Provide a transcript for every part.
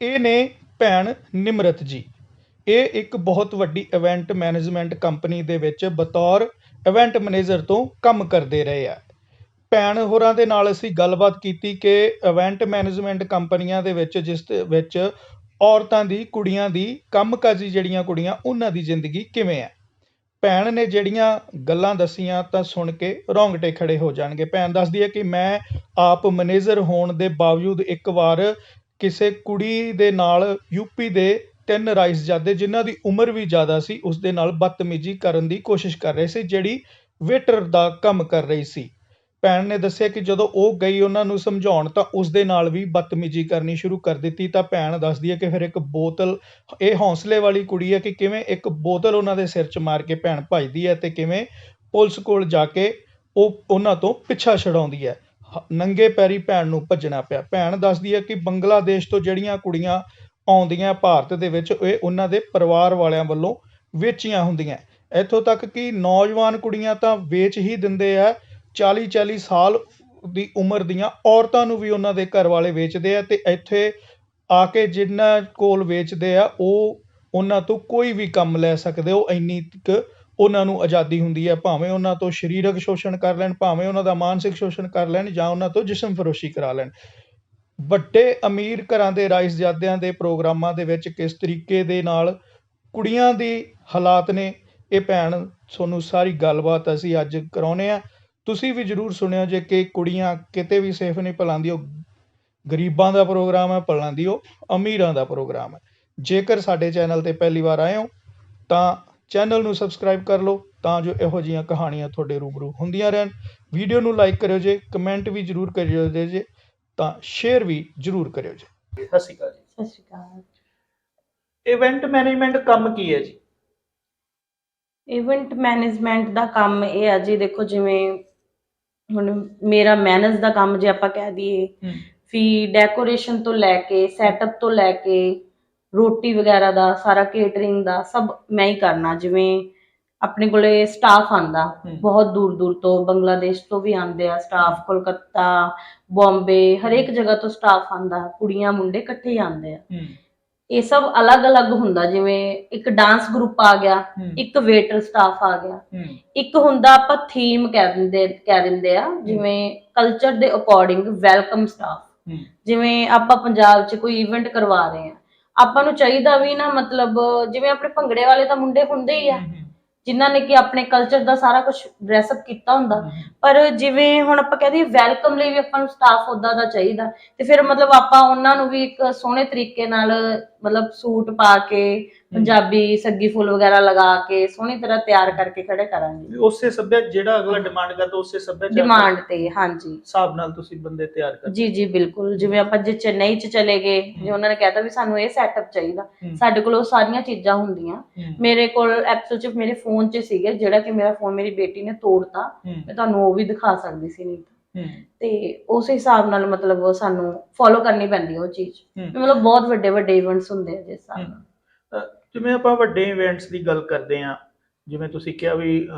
ਇਹ ਨੇ ਭੈਣ ਨਿਮਰਤ ਜੀ। ਇਹ ਇੱਕ ਬਹੁਤ ਵੱਡੀ ਇਵੈਂਟ ਮੈਨੇਜਮੈਂਟ ਕੰਪਨੀ ਦੇ ਵਿੱਚ ਬਤੌਰ ਇਵੈਂਟ ਮੈਨੇਜਰ ਤੋਂ ਕੰਮ ਕਰਦੇ ਰਹੇ ਆ। ਭੈਣ ਹੋਰਾਂ ਦੇ ਨਾਲ ਅਸੀਂ ਗੱਲਬਾਤ ਕੀਤੀ ਕਿ ਇਵੈਂਟ ਮੈਨੇਜਮੈਂਟ ਕੰਪਨੀਆਂ ਦੇ ਵਿੱਚ ਜਿਸ ਦੇ ਵਿੱਚ ਔਰਤਾਂ ਦੀ, ਕੁੜੀਆਂ ਦੀ ਕੰਮਕਾਜੀ ਜਿਹੜੀਆਂ ਕੁੜੀਆਂ, ਉਹਨਾਂ ਦੀ ਜ਼ਿੰਦਗੀ ਕਿਵੇਂ ਹੈ ਭੈਣ ਨੇ ਜਿਹੜੀਆਂ ਗੱਲਾਂ ਦੱਸੀਆਂ ਤਾਂ ਸੁਣ ਕੇ ਰੋਂਗਟੇ ਖੜੇ ਹੋ ਜਾਣਗੇ। ਭੈਣ ਦੱਸਦੀ ਹੈ ਕਿ ਮੈਂ ਆਪ ਮੈਨੇਜਰ ਹੋਣ ਦੇ ਬਾਵਜੂਦ ਇੱਕ ਵਾਰ ਕਿਸੇ ਕੁੜੀ ਦੇ ਨਾਲ ਯੂਪੀ ਦੇ ਤਿੰਨ ਰਾਈਸਜ਼ਾਦੇ ਜਿਨ੍ਹਾਂ ਦੀ ਉਮਰ ਵੀ ਜ਼ਿਆਦਾ ਸੀ ਉਸ ਦੇ ਨਾਲ ਬਦਤਮੀਜ਼ੀ ਕਰਨ ਦੀ ਕੋਸ਼ਿਸ਼ ਕਰ ਰਹੇ ਸੀ, ਜਿਹੜੀ ਵੇਟਰ ਦਾ ਕੰਮ ਕਰ ਰਹੀ ਸੀ। ਭੈਣ ਨੇ ਦੱਸਿਆ ਕਿ ਜਦੋਂ ਉਹ ਗਈ ਉਹਨਾਂ ਨੂੰ ਸਮਝਾਉਣ, ਤਾਂ ਉਸ ਦੇ ਨਾਲ ਵੀ ਬਦਤਮੀਜ਼ੀ ਕਰਨੀ ਸ਼ੁਰੂ ਕਰ ਦਿੱਤੀ। ਤਾਂ ਭੈਣ ਦੱਸਦੀ ਹੈ ਕਿ ਫਿਰ ਇੱਕ ਬੋਤਲ, ਇਹ ਹੌਸਲੇ ਵਾਲੀ ਕੁੜੀ ਹੈ ਕਿ ਕਿਵੇਂ ਇੱਕ ਬੋਤਲ ਉਹਨਾਂ ਦੇ ਸਿਰ 'ਚ ਮਾਰ ਕੇ ਭੈਣ ਭੱਜਦੀ ਹੈ ਤੇ ਕਿਵੇਂ ਪੁਲਿਸ ਕੋਲ ਜਾ ਕੇ ਉਹ, ਉਹਨਾਂ ਤੋਂ ਪਿੱਛਾ ਛਡਾਉਂਦੀ ਹੈ। ਨੰਗੇ ਪੈਰੀ ਭੈਣ ਨੂੰ ਭੱਜਣਾ ਪਿਆ। ਭੈਣ ਦੱਸਦੀ ਹੈ ਕਿ ਬੰਗਲਾਦੇਸ਼ ਤੋਂ ਜਿਹੜੀਆਂ ਕੁੜੀਆਂ ਆਉਂਦੀਆਂ ਭਾਰਤ ਦੇ ਵਿੱਚ, ਇਹ ਉਹਨਾਂ ਦੇ ਪਰਿਵਾਰ ਵਾਲਿਆਂ ਵੱਲੋਂ ਵੇਚੀਆਂ ਹੁੰਦੀਆਂ। ਇੱਥੋਂ ਤੱਕ ਕਿ ਨੌਜਵਾਨ ਕੁੜੀਆਂ ਤਾਂ ਵੇਚ ਹੀ ਦਿੰਦੇ ਆ। 40 40 ਸਾਲ ਦੀ ਉਮਰ ਦੀਆਂ ਔਰਤਾਂ ਨੂੰ ਵੀ ਉਹਨਾਂ ਦੇ ਘਰ ਵਾਲੇ ਵੇਚਦੇ ਆ ਤੇ ਇੱਥੇ ਆ ਕੇ ਜਿਨ੍ਹਾਂ ਕੋਲ ਵੇਚਦੇ ਆ, ਉਹ ਉਹਨਾਂ ਤੋਂ ਕੋਈ ਵੀ ਕੰਮ ਲੈ ਸਕਦੇ। ਉਹ ਇੰਨੀ ਕੁ ਉਹਨਾਂ ਨੂੰ ਆਜ਼ਾਦੀ ਹੁੰਦੀ ਹੈ, ਭਾਵੇਂ ਉਹਨਾਂ ਤੋਂ ਸਰੀਰਕ ਸ਼ੋਸ਼ਣ ਕਰ ਲੈਣ, ਭਾਵੇਂ ਉਹਨਾਂ ਦਾ ਮਾਨਸਿਕ ਸ਼ੋਸ਼ਣ ਕਰ ਲੈਣ ਜਾਂ ਉਹਨਾਂ ਤੋਂ ਜਿਸਮ ਫਰੋਸ਼ੀ ਕਰਾ ਲੈਣ। ਵੱਡੇ ਅਮੀਰ ਘਰਾਂ ਦੇ ਰਾਈਸਜ਼ਾਦਿਆਂ ਦੇ ਪ੍ਰੋਗਰਾਮਾਂ ਦੇ ਵਿੱਚ ਕਿਸ ਤਰੀਕੇ ਦੇ ਨਾਲ ਕੁੜੀਆਂ ਦੀ ਹਾਲਾਤ ਨੇ, ਇਹ ਭੈਣ, ਤੁਹਾਨੂੰ ਸਾਰੀ ਗੱਲਬਾਤ ਅਸੀਂ ਅੱਜ ਕਰਾਉਨੇ ਆ। ਤੁਸੀਂ ਵੀ ਜਰੂਰ ਸੁਣਿਓ ਜੇ ਕਿ ਕੁੜੀਆਂ ਕਿਤੇ ਵੀ ਸੇਫ ਨਹੀਂ ਭਲਾਂਦੀ ਉਹ ਗਰੀਬਾਂ ਦਾ ਪ੍ਰੋਗਰਾਮ ਹੈ ਭਲਾਂਦੀ ਉਹ ਅਮੀਰਾਂ ਦਾ ਪ੍ਰੋਗਰਾਮ ਹੈ। ਜੇਕਰ ਸਾਡੇ ਚੈਨਲ ਤੇ ਪਹਿਲੀ ਵਾਰ ਆਏ ਹੋ, ਤਾਂ ਚੈਨਲ ਨੂੰ ਸਬਸਕ੍ਰਾਈਬ ਕਰ ਲਓ ਤਾਂ ਜੋ ਇਹੋ ਜਿਹੀਆਂ ਕਹਾਣੀਆਂ ਤੁਹਾਡੇ ਰੂਬਰੂ ਹੁੰਦੀਆਂ ਰਹਿਣ। ਵੀਡੀਓ ਨੂੰ ਲਾਈਕ ਕਰਿਓ ਜੇ ਕਮੈਂਟ ਵੀ ਜਰੂਰ ਕਰਿਓ ਜੇ ਜੇ ਤਾਂ ਸ਼ੇਅਰ ਵੀ ਜਰੂਰ ਕਰਿਓ ਜੀ। ਸਤਿ ਸ਼੍ਰੀ ਅਕਾਲ ਜੀ। ਸਤਿ ਸ਼੍ਰੀ ਅਕਾਲ। ਇਵੈਂਟ ਮੈਨੇਜਮੈਂਟ ਕੰਮ ਕੀ ਹੈ ਜੀ? ਇਵੈਂਟ ਮੈਨੇਜਮੈਂਟ ਦਾ ਕੰਮ ਇਹ ਆ ਜੀ ਦੇਖੋ ਜਿਵੇਂ ਹੁਣ ਮੇਰਾ ਮੈਨੇਜ ਦਾ ਕੰਮ ਜੇ ਆਪਾਂ ਕਹਿ ਦਈਏ ਵੀ ਡੈਕੋਰੇਸ਼ਨ ਤੋਂ ਲੈ ਕੇ ਸੈਟਅਪ ਤੋਂ ਲੈ ਕੇ ਰੋਟੀ ਵਗੈਰਾ ਦਾ ਸਾਰਾ ਕੇਟਰਿੰਗ ਦਾ ਸਭ ਮੈਂ ਹੀ ਕਰਨਾ ਜਿਵੇਂ ਆਪਣੇ ਕੋਲੇ ਸਟਾਫ ਆਂਦਾ। ਬਹੁਤ ਦੂਰ ਦੂਰ ਤੋਂ ਬੰਗਲਾਦੇਸ਼ ਤੋਂ ਵੀ ਆਂਦੇ ਆ ਸਟਾਫ ਕੋਲਕਾਤਾ ਬੰਬੇ ਹਰੇਕ ਜਗ੍ਹਾ ਤੋਂ ਸਟਾਫ ਆਂਦਾ ਕੁੜੀਆਂ ਮੁੰਡੇ ਇਕੱਠੇ ਹੀ ਆਂਦੇ ਆ। ਇਹ ਸਭ ਅਲੱਗ-ਅਲੱਗ ਹੁੰਦਾ ਜਿਵੇਂ ਇੱਕ ਡਾਂਸ ਗਰੁੱਪ ਆ ਗਿਆ ਇੱਕ ਵੇਟਰ ਸਟਾਫ ਆ ਗਿਆ। ਇੱਕ ਹੁੰਦਾ ਆਪਾਂ ਥੀਮ ਕਹਿ ਦਿੰਦੇ ਕਹਿ ਦਿੰਦੇ ਆ ਜਿਵੇਂ ਕਲਚਰ ਦੇ ਅਕੋਰਡਿੰਗ ਵੈਲਕਮ ਸਟਾਫ ਜਿਵੇਂ ਆਪਾਂ ਪੰਜਾਬ 'ਚ ਕੋਈ ਇਵੈਂਟ ਕਰਵਾ ਰਹੇ ਆ ਆਪਾਂ ਨੂੰ ਚਾਹੀਦਾ ਵੀ ਨਾ ਮਤਲਬ ਜਿਵੇਂ ਆਪਣੇ ਭੰਗੜੇ ਵਾਲੇ ਤਾਂ ਮੁੰਡੇ ਹੁੰਦੇ ਹੀ ਆ। ਜਿਨ੍ਹਾਂ ਨੇ ਕਿ ਆਪਣੇ ਕਲਚਰ ਦਾ ਸਾਰਾ ਕੁਝ ਡਰੈਸ ਅਪ ਕੀਤਾ ਹੁੰਦਾ। ਪਰ ਜਿਵੇਂ ਹੁਣ ਆਪਾਂ ਕਹਦੇ ਵੈਲਕਮ ਲਈ ਵੀ ਆਪਾਂ ਨੂੰ ਸਟਾਫ ਉਦਾਂ ਦਾ ਚਾਹੀਦਾ। ਤੇ ਫਿਰ ਮਤਲਬ ਆਪਾਂ ਉਹਨਾਂ ਨੂੰ ਵੀ ਇੱਕ ਸੋਹਣੇ ਤਰੀਕੇ ਨਾਲ ਮਤਲਬ ਸੂਟ ਪਾ ਕੇ ਪੰਜਾਬੀ ਸੱਗੀ ਫੁੱਲ ਵਗੈਰਾ ਲਗਾ ਕੇ ਸੋਹਣੀ ਤਰ੍ਹਾਂ ਤਿਆਰ ਕਰਕੇ ਖੜੇ ਕਰਾਂਗੇ। ਉਸੇ ਸੱਭਿਆ ਜਿਹੜਾ ਅਗਲਾ ਡਿਮਾਂਡ ਕਰਦਾ ਉਸੇ ਸੱਭਿਆਚਾਰ ਦੇ ਡਿਮਾਂਡ ਤੇ ਹਾਂਜੀ। ਹਿਸਾਬ ਨਾਲ ਤੁਸੀਂ ਬੰਦੇ ਤਿਆਰ ਕਰਦੇ ਜੀ ਜੀ ਬਿਲਕੁਲ। ਜਿਵੇਂ ਆਪਾਂ ਜੇ ਚੇਨਈ ਚ ਚਲੇ ਗਏ ਜੇ ਉਹਨਾਂ ਨੇ ਕਹਿਤਾ ਵੀ ਸਾਨੂੰ ਇਹ ਸੈਟਅਪ ਚਾਹੀਦਾ। ਸਾਡੇ ਕੋਲ ਉਹ ਸਾਰੀਆਂ ਚੀਜ਼ਾਂ ਹੁੰਦੀਆਂ। ਮੇਰੇ ਕੋਲ ਐਕਚੁਅਲ ਚ ਮੇਰੇ ਫੋਨ 'ਚ ਸੀਗੇ ਜਿਹੜਾ ਕਿ ਮੇਰਾ ਫੋਨ ਮੇਰੀ ਬੇਟੀ ਨੇ ਤੋੜਤਾ। ਮੈਂ ਤੁਹਾਨੂੰ ਉਹ ਵੀ ਦਿਖਾ ਸਕਦੀ ਸੀ ਨਹੀਂ ਤਾਂ। ਤੇ ਉਸ ਹਿਸਾਬ ਨਾਲ ਮਤਲਬ ਸਾਨੂੰ ਫੋਲੋ ਕਰਨੀ ਪੈਂਦੀ ਉਹ ਚੀਜ਼। ਮਤਲਬ ਬਹੁਤ ਵੱਡੇ ਵੱਡੇ ਇਵੈਂਟਸ ਹੁੰਦੇ ਆ ਜਿਸ ਹਿਸਾਬ ਨਾਲ। ਜਿਵੇਂ ਆਪਾਂ ਵੱਡੇ ਇਵੈਂਟਸ ਦੀ ਗੱਲ ਕਰਦੇ ਆ ਜਿਵੇਂ ਤੁਸੀਂ ਕਿਹਾ ਵੀ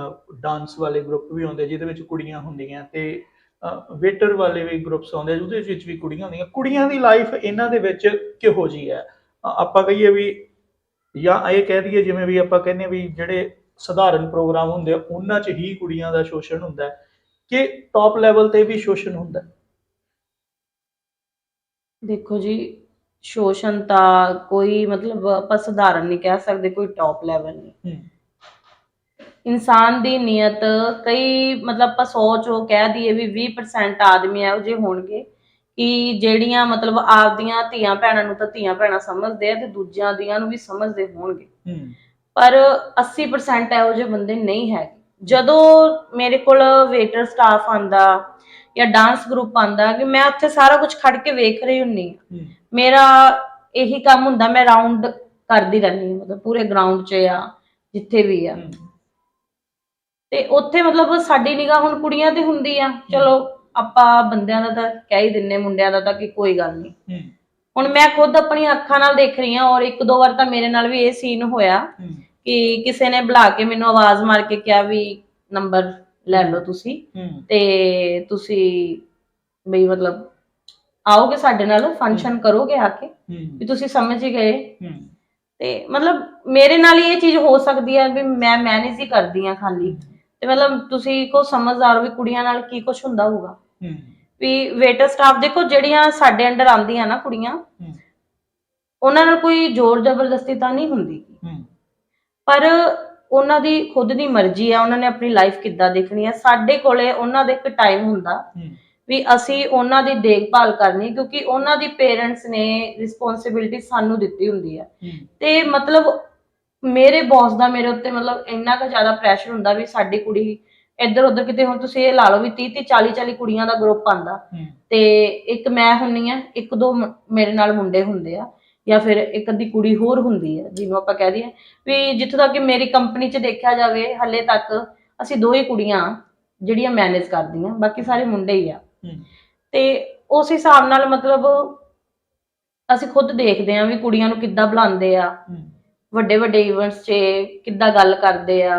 ਡਾਂਸ ਵਾਲੇ ਗਰੁੱਪ ਵੀ ਹੁੰਦੇ ਜਿਹਦੇ ਵਿੱਚ ਕੁੜੀਆਂ ਹੁੰਦੀਆਂ ਤੇ ਵੇਟਰ ਵਾਲੇ ਵੀ ਗਰੁੱਪਸ ਆਉਂਦੇ ਉਹਦੇ ਵਿੱਚ ਵੀ ਕੁੜੀਆਂ ਹੁੰਦੀਆਂ। ਕੁੜੀਆਂ ਦੀ ਲਾਈਫ ਇਹਨਾਂ ਦੇ ਵਿੱਚ ਕਿਹੋ ਜੀ ਹੈ? ਆਪਾਂ ਕਹੀਏ ਵੀ, ਜਾਂ ਇਹ ਕਹਿ ਦਈਏ ਜਿਵੇਂ ਵੀ ਆਪਾਂ ਕਹਿੰਦੇ ਵੀ ਜਿਹੜੇ ਸਧਾਰਨ ਪ੍ਰੋਗਰਾਮ ਹੁੰਦੇ ਆ, ਉਹਨਾਂ 'ਚ ਹੀ ਕੁੜੀਆਂ ਦਾ ਸ਼ੋਸ਼ਣ ਹੁੰਦਾ ਕਿ ਟਾਪ ਲੈਵਲ ਤੇ ਵੀ ਸ਼ੋਸ਼ਣ ਹੁੰਦਾ ਦੇਖੋ ਜੀ ਸ਼ੋਸ਼ਣ ਤਾਂ ਕੋਈ ਮਤਲਬ ਆਪਾਂ ਸਧਾਰਨ ਨਹੀਂ ਕਹਿ ਸਕਦੇ ਕੋਈ ਟੌਪ ਲੈਵਲ ਨਹੀਂ। ਹੂੰ। ਇਨਸਾਨ ਦੀ ਨੀਅਤ ਕਈ ਮਤਲਬ ਆਪਾਂ ਸੋਚ ਉਹ ਕਹਿ ਦਈਏ ਵੀ 20% ਆਦਮੀ ਇਹੋ ਜਿਹੇ ਹੋਣਗੇ ਕਿ ਜਿਹੜੀਆਂ ਮਤਲਬ ਆਪਦੀਆਂ ਧੀਆਂ ਭੈਣਾਂ ਨੂੰ ਤਾਂ ਧੀਆਂ ਭੈਣਾਂ ਸਮਝਦੇ ਆ ਤੇ ਦੂਜਿਆਂ ਦੀਆਂ ਨੂੰ ਵੀ ਸਮਝਦੇ ਹੋਣਗੇ। ਹੂੰ। ਪਰ 80% ਇਹੋ ਜਿਹੇ ਬੰਦੇ ਨਹੀਂ ਹੈਗੇ। ਜਦੋਂ ਮੇਰੇ ਕੋਲ ਵੇਟਰ ਸਟਾਫ ਆਂਦਾ ਜਾਂ ਡਾਂਸ ਗਰੁੱਪ ਆਂਦਾ ਕਿ ਮੈਂ ਉੱਥੇ ਸਾਰਾ ਕੁਝ ਖੜ ਕੇ ਵੇਖ ਰਹੀ ਹੁੰਨੀ ਹਾਂ ਹੂੰ। ਮੇਰਾ ਇਹੀ ਕੰਮ ਹੁੰਦਾ ਮੈਂ ਰਾਉਂਡ ਕਰਦੀ ਰਹਿੰਦੀ ਹਾਂ ਮਤਲਬ ਪੂਰੇ ਗਰਾਊਂਡ 'ਚ ਆ ਜਿੱਥੇ ਵੀ ਆ। ਤੇ ਉੱਥੇ ਮਤਲਬ ਸਾਡੀ ਨਿਗਾਹ ਹੁਣ ਕੁੜੀਆਂ ਤੇ ਹੁੰਦੀ ਆ ਚਲੋ ਆਪਾਂ ਬੰਦਿਆਂ ਦਾ ਤਾਂ ਕਹਿ ਹੀ ਦਿੰਨੇ ਮੁੰਡਿਆਂ ਦਾ ਤਾਂ ਕਿ ਕੋਈ ਗੱਲ ਨਹੀਂ। ਹੂੰ। ਹੁਣ ਮੈਂ ਖੁਦ ਆਪਣੀਆਂ ਅੱਖਾਂ ਨਾਲ ਦੇਖ ਰਹੀ ਹਾਂ ਔਰ ਇੱਕ ਦੋ ਵਾਰ ਤਾਂ ਮੇਰੇ ਨਾਲ ਵੀ ਇਹ ਸੀਨ ਹੋਇਆ ਹੂੰ। ਕਿ ਕਿਸੇ ਨੇ ਬੁਲਾ ਕੇ ਮੈਨੂੰ ਆਵਾਜ਼ ਮਾਰ ਕੇ ਕਿਹਾ ਵੀ ਨੰਬਰ ਲੈ ਲਓ ਤੁਸੀਂ ਹੂੰ। ਤੇ ਤੁਸੀਂ ਬਈ ਮਤਲਬ ਆਓਗੇ ਸਾਡੇ ਨਾਲ ਫੰਕਸ਼ਨ ਕਰੋਗੇ ਆ ਕੇ ਵੀ ਤੁਸੀਂ ਸਮਝ ਹੀ ਗਏ। ਤੇ ਮਤਲਬ ਮੇਰੇ ਨਾਲ ਹੀ ਇਹ ਚੀਜ਼ ਹੋ ਸਕਦੀ ਹੈ ਵੀ ਮੈਂ ਮੈਨੇਜ ਹੀ ਕਰਦੀ ਆ ਖਾਲੀ। ਤੇ ਮਤਲਬ ਤੁਸੀਂ ਕੋ ਸਮਝਦਾਰ ਵੀ ਕੁੜੀਆਂ ਨਾਲ ਕੀ ਕੁਝ ਹੁੰਦਾ ਹੋਊਗਾ। ਵੀ ਵੇਟਰ ਸਟਾਫ ਦੇਖੋ ਜਿਹੜੀਆਂ ਸਾਡੇ ਅੰਡਰ ਆਉਂਦੀਆਂ ਨਾ ਕੁੜੀਆਂ ਉਹਨਾਂ ਨਾਲ ਕੋਈ ਜ਼ੋਰ ਜ਼ਬਰਦਸਤੀ ਤਾਂ ਨਹੀਂ ਹੁੰਦੀ। ਪਰ ਉਹਨਾਂ ਦੀ ਖੁਦ ਦੀ ਮਰਜ਼ੀ ਆ ਉਹਨਾਂ ਨੇ ਆਪਣੀ ਲਾਈਫ ਕਿੱਦਾਂ ਦੇਖਣੀ ਹੈ ਸਾਡੇ ਕੋਲੇ ਉਹਨਾਂ ਦਾ ਇੱਕ ਟਾਈਮ ਹੁੰਦਾ। ਵੀ ਅਸੀਂ ਉਹਨਾਂ ਦੀ ਦੇਖਭਾਲ ਕਰਨੀ ਕਿਉਂਕਿ ਉਹਨਾਂ ਦੀ ਪੇਰੈਂਟਸ ਨੇ ਰਿਸਪੌਂਸਿਬਿਲਟੀ ਸਾਨੂੰ ਦਿੱਤੀ ਹੁੰਦੀ ਹੈ। ਤੇ ਮਤਲਬ ਮੇਰੇ ਬੌਸ ਦਾ ਮੇਰੇ ਉੱਤੇ ਮਤਲਬ ਇੰਨਾ ਕੁ ਜ਼ਿਆਦਾ ਪ੍ਰੈਸ਼ਰ ਹੁੰਦਾ ਵੀ ਸਾਡੀ ਕੁੜੀ ਇੱਧਰ ਉੱਧਰ ਕਿਤੇ ਹੁਣ ਤੁਸੀਂ ਇਹ ਲਾ ਲਓ ਵੀ 30 30 40 40 ਕੁੜੀਆਂ ਦਾ ਗਰੁੱਪ ਆਂਦਾ ਤੇ ਇੱਕ ਮੈਂ ਹੁੰਨੀ ਆ ਇੱਕ ਦੋ ਮੇਰੇ ਨਾਲ ਮੁੰਡੇ ਹੁੰਦੇ ਆ ਜਾਂ ਫਿਰ ਇੱਕ ਅੱਧੀ ਕੁੜੀ ਹੋਰ ਹੁੰਦੀ ਹੈ ਜਿਹਨੂੰ ਆਪਾਂ ਕਹਿ ਦਈਏ। ਵੀ ਜਿੱਥੋਂ ਤੱਕ ਮੇਰੀ ਕੰਪਨੀ 'ਚ ਦੇਖਿਆ ਜਾਵੇ ਹੱਲੇ ਤੱਕ ਅਸੀਂ ਦੋ ਹੀ ਕੁੜੀਆਂ ਜਿਹੜੀਆਂ ਮੈਨੇਜ ਕਰਦੀਆਂ ਬਾਕੀ ਸਾਰੇ ਮੁੰਡੇ ਹੀ ਆ। ਤੇ ਉਸ ਹਿਸਾਬ ਨਾਲ ਮਤਲਬ ਅਸੀਂ ਖੁਦ ਦੇਖਦੇ ਆ ਵੀ ਕੁੜੀਆਂ ਨੂੰ ਕਿੱਦਾਂ ਬੁਲਾਉਂਦੇ ਆ। ਵੱਡੇ ਵੱਡੇ ਇਵੈਂਟਸ 'ਚ ਕਿੱਦਾਂ ਗੱਲ ਕਰਦੇ ਆ।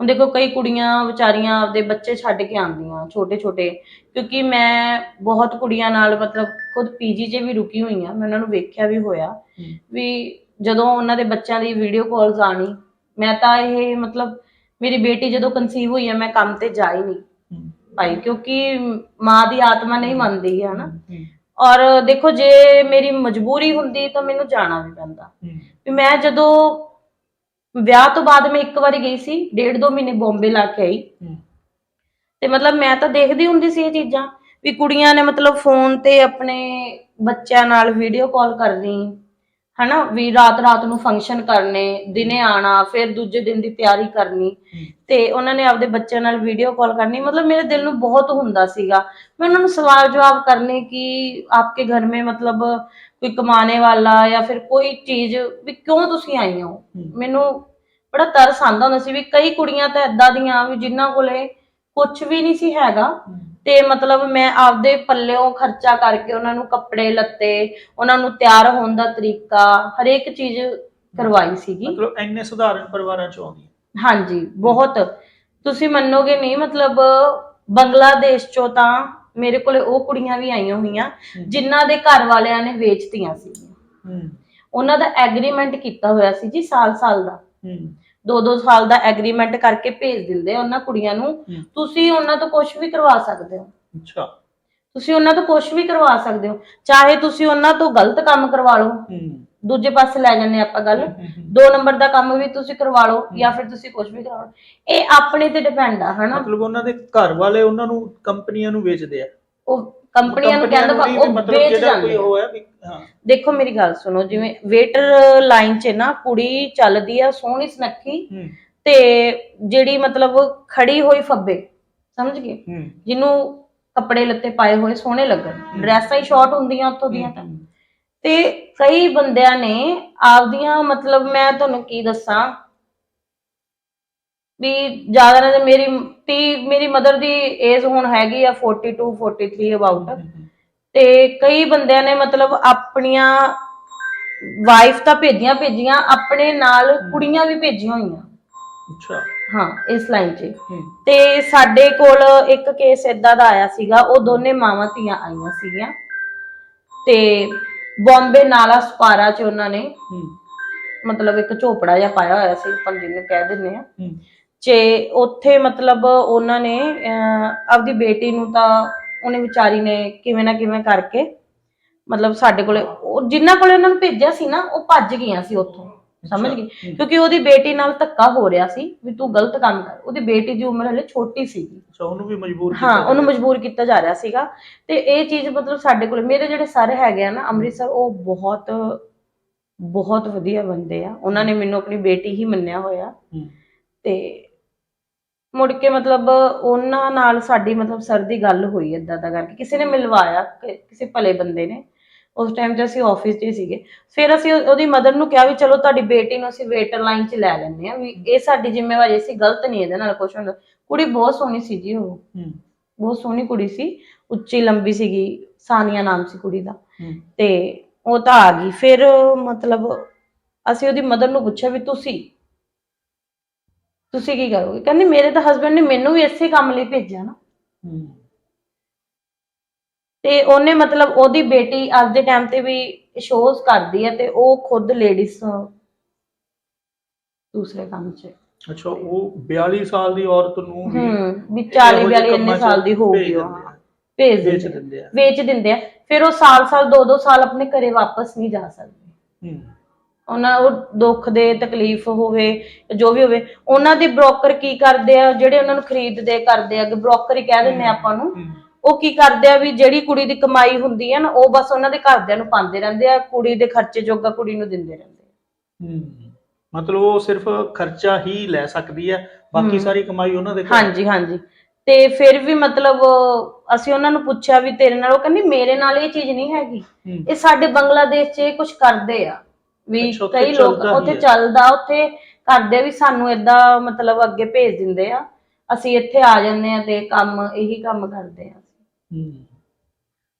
ਹੁਣ ਦੇਖੋ ਕਈ ਕੁੜੀਆਂ ਵਿਚਾਰੀਆਂ ਆਪਦੇ ਬੱਚੇ ਛੱਡ ਕੇ ਆਉਂਦੀਆਂ ਛੋਟੇ ਛੋਟੇ ਕਿਉਂਕਿ ਮੈਂ ਬਹੁਤ ਕੁੜੀਆਂ ਨਾਲ ਮਤਲਬ ਖੁਦ ਪੀਜੀ 'ਚ ਵੀ ਰੁਕੀ ਹੋਈ ਆ ਮੈਂ ਉਹਨਾਂ ਨੂੰ ਵੇਖਿਆ ਵੀ ਹੋਇਆ ਵੀ ਜਦੋਂ ਉਹਨਾਂ ਦੇ ਬੱਚਿਆਂ ਦੀ ਵੀਡੀਓ ਕਾਲਸ ਆਣੀ ਮੈਂ ਤਾਂ ਇਹ ਮਤਲਬ ਮੇਰੀ ਬੇਟੀ ਜਦੋਂ ਕਨਸੀਵ ਹੋਈ ਆ ਮੈਂ ਕੰਮ ਤੇ ਜਾ ਹੀ ਨਹੀਂ। ਪਾਈ ਕਿਉਂਕਿ ਮਾਂ ਦੀ ਆਤਮਾ ਨਹੀਂ ਮੰਨਦੀ ਹੈ ਹੂੰ ਔਰ ਦੇਖੋ ਜੇ ਮੇਰੀ ਮਜਬੂਰੀ ਹੁੰਦੀ ਤਾਂ ਮੈਨੂੰ ਜਾਣਾ ਵੀ ਪੈਂਦਾ। ਵੀ ਮੈਂ ਜਦੋਂ ਵਿਆਹ ਤੋਂ ਬਾਅਦ ਮੈਂ ਇੱਕ ਵਾਰੀ ਗਈ ਸੀ ਡੇਢ ਦੋ ਮਹੀਨੇ ਬੰਬੇ ਲਾ ਕੇ ਆਈ। ਤੇ ਮਤਲਬ ਮੈਂ ਤਾਂ ਦੇਖਦੀ ਹੁੰਦੀ ਸੀ ਇਹ ਚੀਜ਼ਾਂ ਵੀ ਕੁੜੀਆਂ ਨੇ ਮਤਲਬ ਫੋਨ ਤੇ ਆਪਣੇ ਬੱਚਿਆਂ ਨਾਲ ਵੀਡੀਓ ਕਾਲ ਕਰਨੀ ਹਨਾ ਵੀ ਰਾਤ ਰਾਤ ਨੂੰ ਫੰਕਸ਼ਨ ਕਰਨੇ ਦਿਨੇ ਆਣਾ ਫਿਰ ਦੂਜੇ ਦਿਨ ਦੀ ਤਿਆਰੀ ਕਰਨੀ। ਤੇ ਉਹਨਾਂ ਨੇ ਆਪਦੇ ਬੱਚਿਆਂ ਨਾਲ ਵੀਡੀਓ ਕਾਲ ਕਰਨੀ। ਮਤਲਬ ਮੇਰੇ ਦਿਲ ਨੂੰ ਬਹੁਤ ਹੁੰਦਾ ਸੀਗਾ। ਮੈਂ ਉਹਨਾਂ ਨੂੰ ਸਵਾਲ ਜਵਾਬ ਕਰਨੇ ਕਿ ਆਪਕੇ ਘਰ ਮੇ ਮਤਲਬ ਕੋਈ ਕਮਾਣੇ ਵਾਲਾ ਜਾਂ ਫਿਰ ਕੋਈ ਚੀਜ਼ ਵੀ ਕਿਉਂ ਤੁਸੀਂ ਆਈ ਹੋ? ਮੈਨੂੰ ਬੜਾ ਤਰਸ ਆਉਂਦਾ ਹੁੰਦਾ ਸੀ ਵੀ ਕਈ ਕੁੜੀਆਂ ਤਾਂ ਐਦਾਂ ਦੀਆਂ ਵੀ ਜਿਨ੍ਹਾਂ ਕੋਲੇ ਕੁਝ ਵੀ ਨਹੀਂ ਸੀ ਹੈਗਾ। ਤੇ ਮਤਲਬ ਮੈਂ ਆਪਦੇ ਪੱਲਿਓਂ ਖਰਚਾ ਕਰਕੇ ਉਹਨਾਂ ਨੂੰ ਕੱਪੜੇ ਲੱਤੇ ਉਹਨਾਂ ਨੂੰ ਤਿਆਰ ਹੋਣ ਦਾ ਤਰੀਕਾ ਹਰੇਕ ਚੀਜ਼ ਕਰਵਾਈ ਸੀਗੀ। ਮਤਲਬ ਇੰਨੇ ਸਧਾਰਨ ਪਰਿਵਾਰਾਂ ਚੋਂ ਆਉਂਦੀ ਹਾਂਜੀ ਬਹੁਤ। ਤੁਸੀਂ ਮੰਨੋਗੇ ਨਹੀਂ ਮਤਲਬ ਬੰਗਲਾਦੇਸ਼ ਚੋਂ ਤਾਂ ਮੇਰੇ ਕੋਲੇ ਉਹ ਕੁੜੀਆਂ ਵੀ ਆਈਆਂ ਹੋਈਆਂ ਜਿਨ੍ਹਾਂ ਦੇ ਘਰ ਵਾਲਿਆਂ ਨੇ ਵੇਚਤੀਆਂ ਸੀ ਹੂੰ। ਉਹਨਾਂ ਦਾ ਐਗਰੀਮੈਂਟ ਕੀਤਾ ਹੋਇਆ ਸੀ ਜੀ ਸਾਲ-ਸਾਲ ਦਾ। ਹੂੰ। ਦੋ ਦੋ ਸਾਲ ਦਾ ਐਗਰੀਮੈਂਟ ਕਰਕੇ ਭੇਜ ਦਿੰਦੇ ਆ ਉਹਨਾਂ ਕੁੜੀਆਂ ਨੂੰ। ਤੁਸੀਂ ਉਹਨਾਂ ਤੋਂ ਕੁਝ ਵੀ ਕਰਵਾ ਸਕਦੇ ਹੋ। ਅੱਛਾ। ਤੁਸੀਂ ਉਹਨਾਂ ਤੋਂ ਕੁਝ ਵੀ ਕਰਵਾ ਸਕਦੇ ਹੋ ਚਾਹੇ ਤੁਸੀਂ ਉਹਨਾਂ ਤੋਂ ਗਲਤ ਕੰਮ ਕਰਵਾ ਲਓ ਹੂੰ। ਦੂਜੇ ਪਾਸੇ ਲੈ ਜਾਂਦੇ ਆਪਾਂ ਗੱਲ। ਦੋ ਨੰਬਰ ਦਾ ਕੰਮ ਵੀ ਤੁਸੀਂ ਕਰਵਾ ਲਓ ਜਾਂ ਫਿਰ ਤੁਸੀਂ ਕੁਝ ਵੀ ਕਰਵਾ ਲਓ। ਇਹ ਆਪਣੇ ਤੇ ਡਿਪੈਂਡ ਆ ਹਨਾ? ਮਤਲਬ ਉਹਨਾਂ ਦੇ ਘਰ ਵਾਲੇ ਉਹਨਾਂ ਨੂੰ ਕੰਪਨੀਆਂ ਨੂੰ ਵੇਚਦੇ ਆ। ਉਹ ਕੰਪਨੀਆਂ ਨੂੰ ਕਹਿੰਦਾ ਉਹ ਵੀ ਮਤਲਬ ਵੇਚ ਜਾਂਦੇ ਆ। ਉਹ ਹੈ ਵੀ ਹਾਂ। ਦੇਖੋ ਮੇਰੀ ਗੱਲ ਸੁਣੋ ਜਿਵੇਂ ਵੇਟਰ ਲਾਈਨ 'ਚ ਨਾ ਕੁੜੀ ਚੱਲਦੀ ਆ ਸੋਹਣੀ ਸੁਨੱਖੀ ਹੂੰ। ਤੇ ਜਿਹੜੀ ਮਤਲਬ ਖੜੀ ਹੋਈ ਫੱਬੇ ਸਮਝ ਗਏ? ਹੂੰ। ਜਿਹਨੂੰ ਕੱਪੜੇ ਲੱਤੇ ਪਾਏ ਹੋਏ ਸੋਹਣੇ ਲੱਗਣ ਡਰੈਸਾਂ ਹੀ ਸ਼ਾਰਟ ਹੁੰਦੀਆਂ ਉੱਥੋਂ ਦੀਆਂ। ਤਾਂ ਤੇ ਕਈ ਬੰਦਿਆਂ ਨੇ ਆਪਦੀਆਂ ਮਤਲਬ ਮੈਂ ਤੁਹਾਨੂੰ ਕੀ ਦੱਸਾਂ ਵੀ ਜ਼ਿਆਦਾ ਨਾ ਮੇਰੀ ਤੀ ਮੇਰੀ ਮਦਰ ਦੀ ਏਜ ਹੁਣ ਹੈਗੀ ਆ 42 43 ਅਬਾਊਟ ਤੇ ਕਈ ਬੰਦਿਆਂ ਨੇ ਮਤਲਬ ਆਪਣੀਆਂ ਵਾਈਫ ਤਾਂ ਭੇਜੀਆਂ ਭੇਜੀਆਂ ਆਪਣੇ ਨਾਲ ਕੁੜੀਆਂ ਵੀ ਭੇਜੀਆਂ ਹੋਈਆਂ। ਅੱਛਾ। ਹਾਂ ਇਸ ਲਾਈਨ 'ਚ। ਤੇ ਸਾਡੇ ਕੋਲ ਇੱਕ ਕੇਸ ਇਦਾਂ ਦਾ ਆਇਆ ਸੀਗਾ ਉਹ ਦੋਨੇ ਮਾਵਾਂ ਧੀਆਂ ਆਈਆਂ ਸੀਗੀਆਂ। ਤੇ ਬੰਬੇ ਨਾਲਾ ਸਪਾਰਾ 'ਚ ਉਹਨਾਂ ਨੇ ਮਤਲਬ ਇੱਕ ਝੋਪੜਾ ਜਿਹਾ ਪਾਇਆ ਹੋਇਆ ਸੀ ਆਪਾਂ ਜਿਹਨੂੰ ਕਹਿ ਦਿੰਦੇ ਆ ਤੇ ਉੱਥੇ ਮਤਲਬ ਉਹਨਾਂ ਨੇ ਆਪਦੀ ਬੇਟੀ ਨੂੰ ਤਾਂ ਉਹਨੇ ਵਿਚਾਰੀ ਨੇ ਕਿਵੇਂ ਨਾ ਕਿਵੇਂ ਕਰਕੇ ਮਤਲਬ ਸਾਡੇ ਕੋਲੇ ਉਹ ਜਿਨ੍ਹਾਂ ਕੋਲੇ ਉਹਨਾਂ ਨੂੰ ਭੇਜਿਆ ਸੀ ਨਾ ਉਹ ਭੱਜ ਗਈਆਂ ਸੀ ਉੱਥੋਂ। ਸਮਝ ਹੂੰ। ਕਿਉਂਕਿ ਉਹਦੀ ਬੇਟੀ ਨਾਲ ਧੱਕਾ ਹੋ ਰਿਹਾ ਸੀ ਵੀ ਤੂੰ ਗਲਤ ਕੰਮ ਕਰ। ਉਹਦੀ ਬੇਟੀ ਦੀ ਉਮਰ ਹਲੇ ਛੋਟੀ ਸੀਗੀ ਅੱਛਾ ਉਹਨੂੰ ਵੀ ਮਜਬੂਰ ਹਾਂ ਉਹਨੂੰ ਮਜਬੂਰ ਕੀਤਾ ਜਾ ਰਿਹਾ ਸੀਗਾ। ਤੇ ਇਹ ਚੀਜ਼ ਮਤਲਬ ਸਾਡੇ ਕੋਲ ਮੇਰੇ ਜਿਹੜੇ ਸਰ ਹੈਗੇ ਆ ਨਾ ਅੰਮ੍ਰਿਤਸਰ ਉਹ ਬਹੁਤ ਬਹੁਤ ਵਧੀਆ ਬੰਦੇ ਆ। ਉਹਨਾਂ ਨੇ ਮੈਨੂੰ ਆਪਣੀ ਬੇਟੀ ਹੀ ਮੰਨਿਆ ਹੋਇਆ। ਤੇ ਮੁੜ ਕੇ ਮਤਲਬ ਉਹਨਾਂ ਨਾਲ ਸਾਡੀ ਮਤਲਬ ਸਰ ਦੀ ਗੱਲ ਹੋਈ ਏਦਾਂ ਦਾ ਕਰਕੇ। ਕਿਸੇ ਨੇ ਮਿਲਵਾਇਆ ਕਿ- ਕਿਸੇ ਭਲੇ ਬੰਦੇ ਨੇ। ਉਸ ਟਾਈਮ ਤੇ ਅਸੀਂ ਆਫਿਸ 'ਚ ਹੀ ਸੀਗੇ। ਫਿਰ ਅਸੀਂ ਉਹ- ਉਹਦੀ ਮਦਰ ਨੂੰ ਕਿਹਾ ਵੀ ਚਲੋ ਤੁਹਾਡੀ ਬੇਟੀ ਨੂੰ ਅਸੀਂ ਵੇਟਰ ਲਾਈਨ 'ਚ ਲੈ ਲੈਂਦੇ ਆ ਵੀ ਇਹ ਸਾਡੀ ਜ਼ਿੰਮੇਵਾਰੀ ਅਸੀਂ ਗਲਤ ਨਹੀਂ ਇਹਦੇ ਨਾਲ ਕੁਝ ਹੁੰਦਾ। ਕੁੜੀ ਬਹੁਤ ਸੋਹਣੀ ਸੀ ਜੀ ਉਹ। ਹੂੰ। ਬਹੁਤ ਸੋਹਣੀ ਕੁੜੀ ਸੀ। ਉੱਚੀ ਲੰਬੀ ਸੀਗੀ ਸਾਨੀਆ ਨਾਮ ਸੀ ਕੁੜੀ ਦਾ। ਹੂੰ। ਤੇ ਉਹ ਤਾਂ ਆ ਗਈ। ਫਿਰ ਮਤਲਬ ਅਸੀਂ ਉਹਦੀ ਮਦਰ ਨੂੰ ਪੁੱਛਿਆ ਵੀ ਤੁਸੀਂ ਤੁਸੀਂ ਕੀ ਕਰੋਗੇ? ਕਹਿੰਦੀ ਮੇਰੇ ਤਾਂ ਹਸਬੰਡ ਨੇ ਮੈਨੂੰ ਵੀ ਇਸੇ ਕੰਮ ਲਈ ਭੇਜਿਆ ਨਾ। ਤੇ ਉਹਨੇ ਮਤਲਬ ਉਹਦੀ ਬੇਟੀ ਅੱਜ ਦੇ ਟਾਈਮ ਤੇ ਵੀ ਸ਼ੋਜ਼ ਕਰਦੀ ਹੈ ਤੇ ਉਹ ਖੁਦ ਲੇਡੀਜ਼ ਦੂਸਰੇ ਕੰਮ 'ਚ। ਅੱਛਾ ਉਹ 42 ਸਾਲ ਦੀ ਔਰਤ ਨੂੰ ਵੀ ਹੂੰ ਵੀ 40 ਇਹੋ ਜਿਹੇ 42 ਇੰਨੇ ਕੰਮਾਂ 'ਚ ਸਾਲ ਦੀ ਹੋ ਭੇਜ ਗਈ ਉਹ ਦਿੰਦੇ ਆ, ਹਾਂ, ਭੇਜ ਵੇਚ ਦਿੰਦੇ ਆ। ਦਿੰਦੇ ਆ। ਵੇਚ ਦਿੰਦੇ ਆ। ਫਿਰ ਉਹ ਸਾਲ-ਸਾਲ ਦੋ-ਦੋ ਸਾਲ ਆਪਣੇ ਘਰੇ ਵਾਪਸ ਨਹੀਂ ਜਾ ਸਕਦੇ। ਹੂੰ। ਉਹਨਾਂ ਉਹ ਦੁੱਖ ਦੇ ਤਕਲੀਫ ਹੋਵੇ ਜੋ ਵੀ ਹੋਵੇ ਉਹਨਾਂ ਦੇ ਬ੍ਰੋਕਰ ਕੀ ਕਰਦੇ ਆ? ਜਿਹੜੇ ਉਹਨਾਂ ਨੂੰ ਖਰੀਦਦੇ ਕਰਦੇ ਆ ਕਿ ਬ੍ਰੋਕਰ ਹੀ ਕਹਿ ਦਿੰਦੇ ਆ ਆਪਾਂ ਨੂੰ। ਉਹ ਕੀ ਕਰਦੇ ਆ ਵੀ ਜਿਹੜੀ ਕੁੜੀ ਦੀ ਕਮਾਈ ਹੁੰਦੀ ਹੈ ਨਾ ਉਹ ਬਸ ਉਹਨਾਂ ਦੇ ਘਰਦਿਆਂ ਨੂੰ ਪਾਉਂਦੇ ਰਹਿੰਦੇ ਆ ਕੁੜੀ ਦੇ ਖਰਚੇ ਜੋਗਾ ਕੁੜੀ ਨੂੰ ਦਿੰਦੇ ਰਹਿੰਦੇ ਆ। ਹੂੰ ਮਤਲਬ ਉਹ ਸਿਰਫ ਖਰਚਾ ਹੀ ਲੈ ਸਕਦੀ ਹੈ ਬਾਕੀ। ਸਾਰੀ ਕਮਾਈ ਉਹਨਾਂ ਦੇ। ਹਾਂਜੀ ਹਾਂਜੀ। ਤੇ ਫਿਰ ਵੀ ਮਤਲਬ ਅਸੀਂ ਉਹਨਾਂ ਨੂੰ ਪੁੱਛਿਆ ਵੀ ਤੇਰੇ ਨਾਲ ਉਹ ਕਹਿੰਦੀ ਮੇਰੇ ਨਾਲ ਇਹ ਚੀਜ਼ ਨਹੀਂ ਹੈਗੀ। ਹੂੰ, ਇਹ ਸਾਡੇ ਬੰਗਲਾਦੇਸ਼ 'ਚ ਇਹ ਕੁਝ ਕਰਦੇ ਆ। ਵੀ ਅੱਛਾ, ਉੱਥੇ ਕਈ ਲੋਕ ਚੱਲਦਾ ਹੀ ਉੱਥੇ ਹੈ। ਚੱਲਦਾ ਉੱਥੇ ਕਰਦੇ ਵੀ ਸਾਨੂੰ ਏਦਾਂ ਮਤਲਬ ਅੱਗੇ ਭੇਜ ਦਿੰਦੇ ਆ। ਅਸੀਂ ਇੱਥੇ ਆ ਜਾਂਦੇ ਆ ਤੇ ਕੰਮ ਇਹੀ ਕੰਮ ਕਰਦੇ ਆ। ਹੂੰ।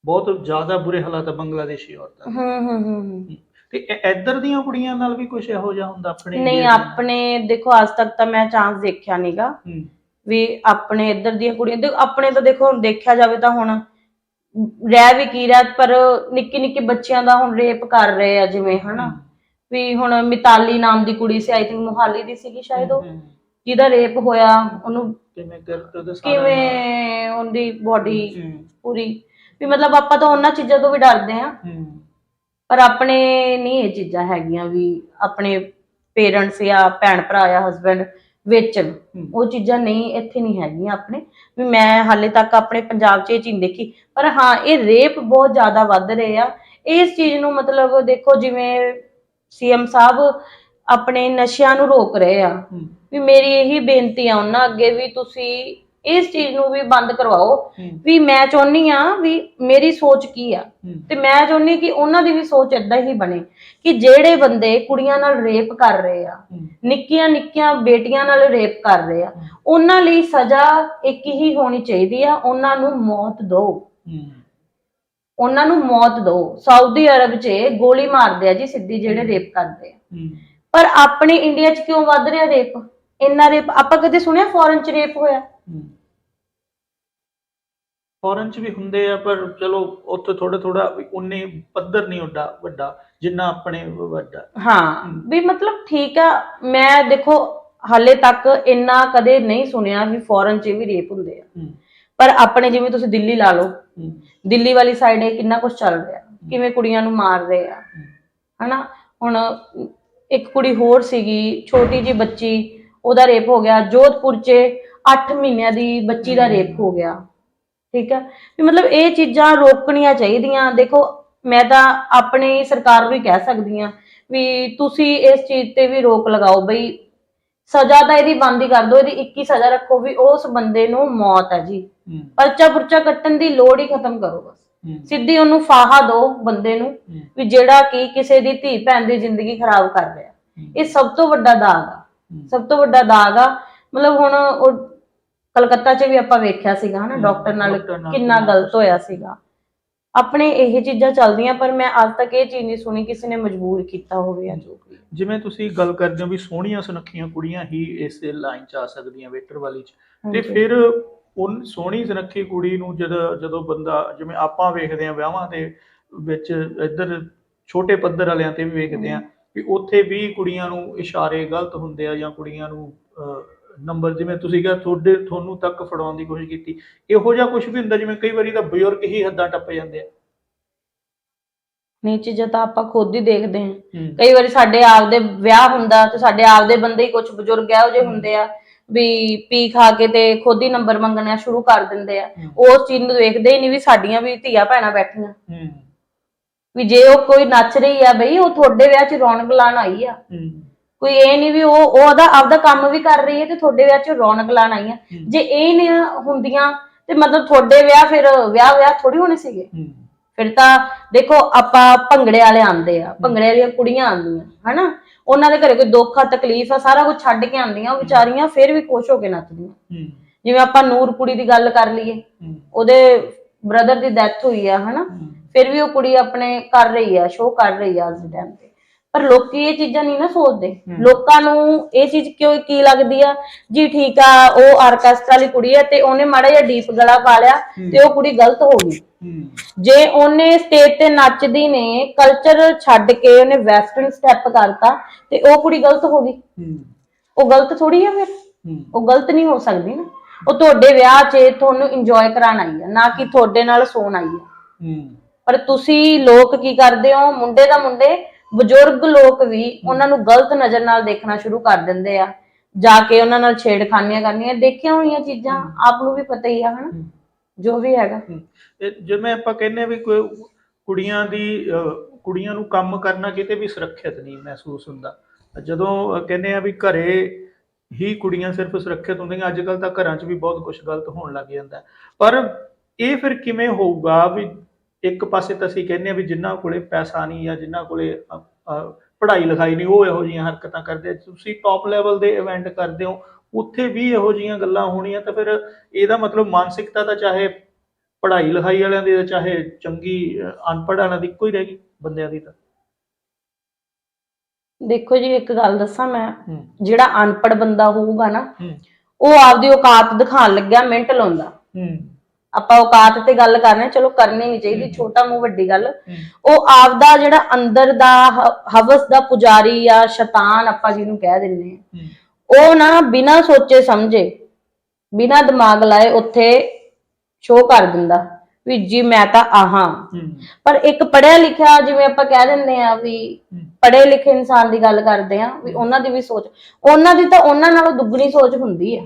ਬਹੁਤ ਜ਼ਿਆਦਾ ਬੁਰੇ ਹਾਲਾਤ ਆ ਬੰਗਲਾਦੇਸ਼ੀ ਔਰਤਾਂ ਦੇ। ਹੂੰ ਹੂੰ ਹੂੰ ਹੂੰ। ਤੇ ਇ- ਇੱਧਰ ਦੀਆਂ ਕੁੜੀਆਂ ਨਾਲ ਵੀ ਕੁਝ ਇਹੋ ਜਿਹਾ ਹੁੰਦਾ ਆਪਣੇ ਨਹੀਂ 'ਚ? ਆਪਣੇ ਦੇਖੋ ਅੱਜ ਤੱਕ ਤਾਂ ਮੈਂ ਚਾਂਸ ਦੇਖਿਆ ਨਹੀਂਗਾ ਹੂੰ। ਵੀ ਆਪਣੇ ਇੱਧਰ ਦੀਆਂ ਕੁੜੀਆਂ ਦੇ ਆਪਣੇ ਤਾਂ ਦੇਖੋ ਹੁਣ ਦੇਖਿਆ ਜਾਵੇ ਤਾਂ ਹੁਣ ਰਹਿ ਵੀ ਕੀ ਰਿਹਾ ਪਰ ਨਿੱਕੀ ਨਿੱਕੀ ਬੱਚਿਆਂ ਦਾ ਹੁਣ ਰੇਪ ਕਰ ਰਹੇ ਆ ਜਿਵੇਂ ਹਨਾ। ਵੀ ਹੁਣ ਮਿਤਾਲੀ ਨਾਮ ਦੀ ਕੁੜੀ ਸੀ ਆਈ ਥਿੰਕ ਮੁਹਾਲੀ ਦੀ ਸੀਗੀ ਸ਼ਾਇਦ ਉਹ ਜਿਹਦਾ ਰੇਪ ਹੋਇਆ ਉਹਨੂੰ ਕਿਵੇਂ ਉਹਦਾ ਸਾਰਾ ਕਿਵੇਂ ਉਹਦੀ ਬਾਡੀ ਪੂਰੀ। ਵੀ ਮਤਲਬ ਆਪਾਂ ਤਾਂ ਉਹਨਾਂ ਚੀਜ਼ਾਂ ਤੋਂ ਵੀ ਡਰਦੇ ਆ ਪਰ ਆਪਣੇ ਨਹੀਂ ਇਹ ਚੀਜ਼ਾਂ ਹੈਗੀਆਂ ਵੀ ਆਪਣੇ ਪੇਰੈਂਟਸ ਜਾਂ ਭੈਣ ਭਰਾ ਜਾਂ ਹਸਬੰਡ ਵੇਚਣ। ਉਹ ਚੀਜ਼ਾਂ ਨਹੀਂ ਇੱਥੇ ਨਹੀਂ ਹੈਗੀਆਂ ਆਪਣੇ। ਵੀ ਮੈਂ ਹਾਲੇ ਤੱਕ ਆਪਣੇ ਪੰਜਾਬ 'ਚ ਇਹ ਚੀਜ਼ ਦੇਖੀ। ਪਰ ਹਾਂ ਇਹ ਰੇਪ ਬਹੁਤ ਜ਼ਿਆਦਾ ਵੱਧ ਰਹੇ ਆ। ਇਸ ਚੀਜ਼ ਨੂੰ ਮਤਲਬ ਦੇਖੋ ਜਿਵੇਂ ਸੀਐਮ ਸਾਹਿਬ ਆਪਣੇ ਨਸ਼ਿਆਂ ਨੂੰ ਰੋਕ ਰਹੇ ਆ। ਵੀ ਮੇਰੀ ਇਹੀ ਬੇਨਤੀ ਆ ਉਹਨਾਂ ਅੱਗੇ ਵੀ ਤੁਸੀਂ ਇਸ ਚੀਜ਼ ਨੂੰ ਵੀ ਬੰਦ ਕਰਵਾਓ। ਵੀ ਮੈਂ ਚਾਹੁੰਨੀ ਆ ਵੀ ਮੇਰੀ ਸੋਚ ਕੀ ਆ। ਤੇ ਮੈਂ ਚਾਹੁੰਦੀ ਕਿ ਉਹਨਾਂ ਦੀ ਵੀ ਸੋਚ ਇਦਾਂ ਹੀ ਬਣੇ ਕਿ ਜਿਹੜੇ ਬੰਦੇ ਕੁੜੀਆਂ ਨਾਲ ਰੇਪ ਕਰ ਰਹੇ ਆ ਨਿੱਕੀਆਂ ਨਿੱਕੀਆਂ ਬੇਟੀਆਂ ਨਾਲ ਰੇਪ ਕਰ ਰਹੇ ਆ ਉਹਨਾਂ ਲਈ ਸਜ਼ਾ ਇੱਕ ਹੀ ਹੋਣੀ ਚਾਹੀਦੀ ਆ ਉਹਨਾਂ ਨੂੰ ਮੌਤ ਦਿਓ। ਉਹਨਾਂ ਨੂੰ ਮੌਤ ਦਿਓ ਸਾਊਦੀ ਅਰਬ 'ਚ ਗੋਲੀ ਮਾਰਦੇ ਆ ਜੀ ਸਿੱਧੀ ਜਿਹੜੇ ਰੇਪ ਕਰਦੇ ਆ। ਹੂੰ। ਪਰ ਆਪਣੇ ਇੰਡੀਆ 'ਚ ਕਿਉਂ ਵੱਧ ਰਿਹਾ ਰੇਪ? ਇੰਨਾ ਰੇਪ ਆਪਾਂ ਕਦੇ ਸੁਣਿਆ ਫੋਰਨ 'ਚ ਰੇਪ ਹੋਇਆ? ਫੋਰਨ ਚ ਵੀ ਹੁੰਦੇ ਆ ਪਰ ਚਲੋ ਉੱਥੇ ਥੋੜਾ ਥੋੜਾ ਉਨੇ ਪੱਧਰ ਨਹੀਂ ਉੱਡਾ ਵੱਡਾ ਜਿੰਨਾ ਆਪਣੇ ਵੱਡਾ। ਹਾਂ ਵੀ ਮਤਲਬ ਠੀਕ ਆ ਮੈਂ ਦੇਖੋ ਹਾਲੇ ਤੱਕ ਇੰਨਾ ਕਦੇ ਨਹੀਂ ਸੁਣਿਆ ਵੀ ਫੋਰਨ 'ਚ ਵੀ ਰੇਪ ਹੁੰਦੇ ਆ। ਪਰ ਆਪਣੇ ਜਿਵੇਂ ਤੁਸੀਂ ਦਿੱਲੀ ਲਾ ਲਓ ਦਿੱਲੀ ਵਾਲੀ ਸਾਈਡ ਇਹ ਕਿੰਨਾ ਕੁਝ ਚੱਲ ਰਿਹਾ ਕਿਵੇਂ ਕੁੜੀਆਂ ਨੂੰ ਮਾਰ ਰਹੇ ਆ। ਹਨਾ? ਹੁਣ ਇੱਕ ਕੁੜੀ ਹੋਰ ਸੀਗੀ ਛੋਟੀ ਜੀ ਬੱਚੀ ਉਹਦਾ ਰੇਪ ਹੋ ਗਿਆ। ਜੋਧਪੁਰ 'ਚ 8 ਮਹੀਨਿਆਂ ਦੀ ਬੱਚੀ ਦਾ ਰੇਪ ਹੋ ਗਿਆ। ਠੀਕ ਹੈ ਵੀ ਮਤਲਬ ਇਹ ਚੀਜ਼ਾਂ ਰੋਕਣੀਆਂ ਚਾਹੀਦੀਆਂ। ਦੇਖੋ ਮੈਂ ਤਾਂ ਆਪਣੀ ਸਰਕਾਰ ਨੂੰ ਹੀ ਕਹਿ ਸਕਦੀ ਆ ਵੀ ਤੁਸੀਂ ਇਸ ਚੀਜ਼ ਤੇ ਵੀ ਰੋਕ ਲਗਾਓ ਬਈ ਸਜ਼ਾ ਤਾਂ ਇਹਦੀ ਬੰਦ ਹੀ ਕਰ ਦਿਓ ਇਹਦੀ ਇੱਕ ਹੀ ਸਜ਼ਾ ਰੱਖੋ ਵੀ ਉਸ ਬੰਦੇ ਨੂੰ ਮੌਤ ਹੈ ਜੀ। ਪਰਚਾ ਪੁਰਚਾ ਕੱਟਣ ਦੀ ਲੋੜ ਹੀ ਖਤਮ ਕਰੋ ਬਸ। ਸਿੱਧੀ ਉਹਨੂੰ ਫਾਹਾ ਦਿਓ ਬੰਦੇ ਨੂੰ ਵੀ ਜਿਹੜਾ ਕਿ ਕਿਸੇ ਦੀ ਧੀ ਭੈਣ ਦੀ ਜ਼ਿੰਦਗੀ ਖਰਾਬ ਕਰ ਰਿਹਾ। ਇਹ ਸਭ ਤੋਂ ਵੱਡਾ ਦਾਗ ਆ। ਸਭ ਤੋਂ ਵੱਡਾ ਦਾਗ ਆ। ਮਤਲਬ ਹੁਣ ਉਹ ਕਲਕੱਤਾ 'ਚ ਵੀ ਆਪਾਂ ਵੇਖਿਆ ਸੀਗਾ ਹਨਾ ਡਾਕਟਰ ਨਾਲ ਕਿੰਨਾ ਗਲਤ ਹੋਇਆ ਸੀਗਾ। ਆਪਣੇ ਇਹ ਚੀਜ਼ਾਂ ਚੱਲਦੀਆਂ ਪਰ ਮੈਂ ਅੱਜ ਤੱਕ ਇਹ ਚੀਜ਼ ਨਹੀਂ ਸੁਣੀ ਕਿਸੇ ਨੇ ਮਜਬੂਰ ਕੀਤਾ ਹੋਵੇ ਜਾਂ ਜੋ ਵੀ। ਜਿਵੇਂ ਤੁਸੀਂ ਗੱਲ ਕਰਦੇ ਹੋ ਵੀ ਸੋਹਣੀਆਂ ਸੁਨੱਖੀਆਂ ਕੁੜੀਆਂ ਹੀ ਇਸ ਲਾਈਨ 'ਚ ਆ ਸਕਦੀਆਂ ਵੇਟਰ ਵਾਲੀ 'ਚ। ਤੇ। ਫਿਰ ਉਹ ਸੋਹਣੀ ਸੁਨੱਖੀ ਕੁੜੀ ਨੂੰ ਜਦੋਂ ਜਦੋਂ ਬੰਦਾ ਜਿਵੇਂ ਆਪਾਂ ਵੇਖਦੇ ਆ ਵਿਆਹਾਂ ਦੇ ਵਿੱਚ ਇੱਧਰ ਛੋਟੇ ਪੱਧਰ ਵਾਲਿਆਂ ਤੇ ਵੀ ਵੇਖਦੇ ਆ ਵੀ ਉੱਥੇ ਵੀ ਕੁੜੀਆਂ ਨੂੰ ਇਸ਼ਾਰੇ ਗਲਤ ਹੁੰਦੇ ਆ ਜਾਂ ਕੁੜੀਆਂ ਨੂੰ ਨੰਬਰ ਜਿਵੇਂ ਤੁਸੀਂ ਕਿਹਾ ਤੁਹਾਡੇ ਤੁਹਾਨੂੰ ਤੱਕ ਫੜਾਉਣ ਦੀ ਕੋਸ਼ਿਸ਼ ਕੀਤੀ। ਇਹੋ ਜਿਹਾ ਕੁਝ ਵੀ ਹੁੰਦਾ ਜਿਵੇਂ ਕਈ ਵਾਰੀ ਤਾਂ ਬਜ਼ੁਰਗ ਹੀ ਹੱਦਾਂ ਟੱਪ ਜਾਂਦੇ ਆ। ਨਹੀਂ ਚੀਜ਼ਾਂ ਤਾਂ ਆਪਾਂ ਖੁਦ ਹੀ ਦੇਖਦੇ ਹਾਂ। ਕਈ ਵਾਰੀ ਸਾਡੇ ਆਪਦੇ ਵਿਆਹ ਹੁੰਦਾ ਤੇ ਸਾਡੇ ਆਪਦੇ ਬੰਦੇ ਹੀ ਕੁਝ ਬਜ਼ੁਰਗ ਇਹੋ ਜਿਹੇ ਹੁੰਦੇ ਆ ਵੀ ਪੀ ਖਾ ਕੇ ਤੇ ਖੁਦ ਹੀ ਨੰਬਰ ਮੰਗਣਾ ਸ਼ੁਰੂ ਕਰ ਦਿੰਦੇ ਆ। ਉਸ ਚੀਜ਼ ਨੂੰ ਦੇਖਦੇ ਹੀ ਨਹੀਂ ਵੀ ਸਾਡੀਆਂ ਵੀ ਧੀਆ ਭੈਣਾਂ ਬੈਠੀਆਂ। ਵੀ ਜੇ ਉਹ ਕੋਈ ਨੱਚ ਰਹੀ ਆ ਬਈ ਉਹ ਤੁਹਾਡੇ ਵਿਆਹ 'ਚ ਰੌਣਕ ਲਾਣ ਆਈ ਆ। ਕੋਈ ਇਹ ਨਹੀਂ ਵੀ ਉਹ ਉਹ ਉਹਦਾ ਆਪਦਾ ਕੰਮ ਵੀ ਕਰ ਰਹੀ ਹੈ ਤੇ ਤੁਹਾਡੇ ਵਿਆਹ 'ਚ ਰੌਣਕ ਲਾਣ ਆਈ ਆ। ਹੂੰ। ਜੇ ਇਹ ਨਹੀਂ ਹੁੰਦੀਆਂ ਤੇ ਮਤਲਬ ਤੁਹਾਡੇ ਵਿਆਹ ਫਿਰ ਵਿਆਹ ਵਿਆਹ ਥੋੜੀ ਹੋਣੇ ਸੀਗੇ। ਫਿਰ ਤਾਂ ਦੇਖੋ ਆਪਾਂ ਭੰਗੜੇ ਵਾਲੇ ਆਂਦੇ ਆ ਭੰਗੜੇ ਵਾਲੀਆਂ ਕੁੜੀਆਂ ਆਂਦੀਆਂ ਹਨਾ? ਉਹਨਾਂ ਦੇ ਘਰੇ ਕੋਈ ਦੁੱਖ ਆ ਤਕਲੀਫ ਆ ਸਾਰਾ ਕੁਝ ਛੱਡ ਕੇ ਆਂਦੀਆਂ ਉਹ ਵਿਚਾਰੀਆਂ ਫਿਰ ਵੀ ਖੁਸ਼ ਹੋ ਕੇ ਨੱਚਦੀਆਂ। ਜਿਵੇਂ ਆਪਾਂ ਨੂਰ ਕੁੜੀ ਦੀ ਗੱਲ ਕਰ ਲਈਏ ਉਹਦੇ ਬ੍ਰਦਰ ਦੀ ਡੈਥ ਹੋਈ ਆ ਹਨਾ। ਫਿਰ ਵੀ ਉਹ ਕੁੜੀ ਆਪਣੇ ਕਰ ਰਹੀ ਆ ਸ਼ੋਅ ਕਰ ਰਹੀ ਆ ਅੱਜ ਦੇ ਟਾਈਮ ਤੇ। ਪਰ ਲੋਕੀ ਇਹ ਚੀਜ਼ਾਂ ਨਹੀਂ ਨਾ ਸੋਚਦੇ। ਲੋਕਾਂ ਨੂੰ ਇਹ ਚੀਜ਼ ਕਿਉਂ ਕੀ ਲੱਗਦੀ ਆ? ਜੀ ਠੀਕ ਆ ਉਹ ਆਰਕੈਸਟਰਾ ਵਾਲੀ ਕੁੜੀ ਹੈ ਤੇ ਉਹਨੇ ਮਾੜਾ ਜਿਹਾ ਡੀਪ ਗਲਾ ਪਾ ਲਿਆ ਤੇ ਉਹ ਕੁੜੀ ਗਲਤ ਹੋ ਗਈ। ਜੇ ਉਹਨੇ ਸਟੇਜ ਤੇ ਨੱਚਦੀ ਨੇ ਕਲਚਰ ਛੱਡ ਕੇ ਉਹਨੇ ਵੈਸਟਰਨ ਸਟੈਪ ਕਰਤਾ ਤੇ ਉਹ ਕੁੜੀ ਗਲਤ ਹੋ ਗਈ। ਉਹ ਗਲਤ ਥੋੜੀ ਆ ਫਿਰ। ਉਹ ਗਲਤ ਨਹੀਂ ਹੋ ਸਕਦੀ ਨਾ। ਉਹ ਤੁਹਾਡੇ ਵਿਆਹ 'ਚ ਤੁਹਾਨੂੰ ਇੰਜੋਏ ਕਰਾਉਣ ਆਈ ਆ ਨਾ ਕਿ ਤੁਹਾਡੇ ਨਾਲ ਸੌਣ ਆਈ ਆ। ਪਰ ਤੁਸੀਂ ਲੋਕ ਕੀ ਕਰਦੇ ਹੋ? ਮੁੰਡੇ ਦਾ ਮੁੰਡੇ ਬਜ਼ੁਰਗ ਲੋਕ ਵੀ ਉਹਨਾਂ ਨੂੰ ਗਲਤ ਨਜ਼ਰ ਨਾਲ ਦੇਖਣਾ ਸ਼ੁਰੂ ਕਰ ਦਿੰਦੇ ਆ। ਜਾ ਕੇ ਉਹਨਾਂ ਨਾਲ ਛੇੜਖਾਨੀਆਂ ਕਰਨੀਆਂ ਦੇਖੀਆਂ ਹੋਈਆਂ ਚੀਜ਼ਾਂ ਆਪ ਨੂੰ ਵੀ ਪਤਾ ਹੀ ਆ ਹਨਾ। ਜੋ ਵੀ ਹੈਗਾ। ਇਹ ਜਿਵੇਂ ਆਪਾਂ ਕਹਿੰਦੇ ਆ ਵੀ ਕੋਈ ਕੁੜੀਆਂ ਦੀ ਅਹ, ਕੁੜੀਆਂ ਨੂੰ ਕੰਮ ਕਰਨਾ ਕਿਤੇ ਵੀ ਸੁਰੱਖਿਅਤ ਨਹੀਂ ਮਹਿਸੂਸ ਹੁੰਦਾ। ਜਦੋਂ ਕਹਿੰਦੇ ਆ ਵੀ ਘਰੇ ਹੀ ਕੁੜੀਆਂ ਸਿਰਫ ਸੁਰੱਖਿਅਤ ਹੁੰਦੀਆਂ ਅੱਜ ਕੱਲ ਤਾਂ ਘਰਾਂ 'ਚ ਵੀ ਬਹੁਤ ਕੁਝ ਗਲਤ ਹੋਣ ਲੱਗ ਜਾਂਦਾ। ਪਰ ਇਹ ਫਿਰ ਕਿਵੇਂ ਹੋਊਗਾ ਵੀ ਇੱਕ ਪਾਸੇ ਤਾਂ ਅਸੀਂ ਕਹਿੰਦੇ ਆ ਵੀ ਜਿਨ੍ਹਾਂ ਕੋਲੇ ਪੈਸਾ ਨਹੀਂ ਜਾਂ ਜਿਨ੍ਹਾਂ ਕੋਲੇ ਪੜ੍ਹਾਈ ਲਿਖਾਈ ਨਹੀਂ ਉਹ ਇਹੋ ਜਿਹੀਆਂ ਹਰਕਤਾਂ ਕਰਦੇ ਆ। ਤੁਸੀਂ ਟੌਪ ਲੈਵਲ ਦੇ ਇਵੈਂਟ ਕਰਦੇ ਹੋ ਉੱਥੇ ਵੀ ਇਹੋ ਜਿਹੀਆਂ ਗੱਲਾਂ ਹੋਣੀਆਂ ਤਾਂ ਫਿਰ ਇਹਦਾ ਮਤਲਬ ਮਾਨਸਿਕਤਾ ਤਾਂ ਚਾਹੇ ਪੜ੍ਹਾਈ ਲਿਖਾਈ ਵਾਲਿਆਂ ਦੀ ਚਾਹੇ ਚੰਗੀ ਅਨਪੜ੍ਹ ਵਾਲਿਆਂ ਦੀ ਇੱਕੋ ਹੀ ਰਹਿ ਗਈ ਬੰਦਿਆਂ ਦੀ ਤਾਂ। ਦੇਖੋ ਜੀ ਇੱਕ ਗੱਲ ਦੱਸਾਂ ਮੈਂ। ਜਿਹੜਾ ਅਨਪੜ੍ਹ ਬੰਦਾ ਹੋਊਗਾ ਨਾ ਉਹ ਆਪਦੀ ਔਕਾਤ ਦਿਖਾਉਣ ਲੱਗਿਆ ਮਿੰਟ ਲਾਉਂਦਾ। ਹੂੰ। ਆਪਾਂ ਔਕਾਤ ਤੇ ਗੱਲ ਕਰ ਰਹੇ ਹਾਂ, ਚਲੋ ਕਰਨੀ ਨਹੀਂ ਚਾਹੀਦੀ ਛੋਟਾ ਮੂੰਹ ਵੱਡੀ ਗੱਲ। ਉਹ ਆਪਦਾ ਜਿਹੜਾ ਅੰਦਰ ਦਾ ਹਵਸ ਦਾ ਪੁਜਾਰੀ ਆ ਸ਼ੈਤਾਨ ਆਪਾਂ ਜਿਹਨੂੰ ਕਹਿ ਦਿੰਦੇ ਆ ਉਹ ਨਾ ਬਿਨਾਂ ਸੋਚੇ ਸਮਝੇ ਬਿਨਾਂ ਦਿਮਾਗ ਲਾਏ ਉੱਥੇ ਸ਼ੋਅ ਕਰ ਦਿੰਦਾ ਵੀ ਜੀ ਮੈਂ ਤਾਂ ਆਹਾਂ। ਪਰ ਇੱਕ ਪੜਿਆ ਲਿਖਿਆ ਜਿਵੇਂ ਆਪਾਂ ਕਹਿ ਦਿੰਦੇ ਆ ਵੀ ਪੜੇ ਲਿਖੇ ਇਨਸਾਨ ਦੀ ਗੱਲ ਕਰਦੇ ਆ ਵੀ ਉਹਨਾਂ ਦੀ ਵੀ ਸੋਚ ਉਹਨਾਂ ਦੀ ਤਾਂ ਉਹਨਾਂ ਨਾਲੋਂ ਦੁੱਗਣੀ ਸੋਚ ਹੁੰਦੀ ਆ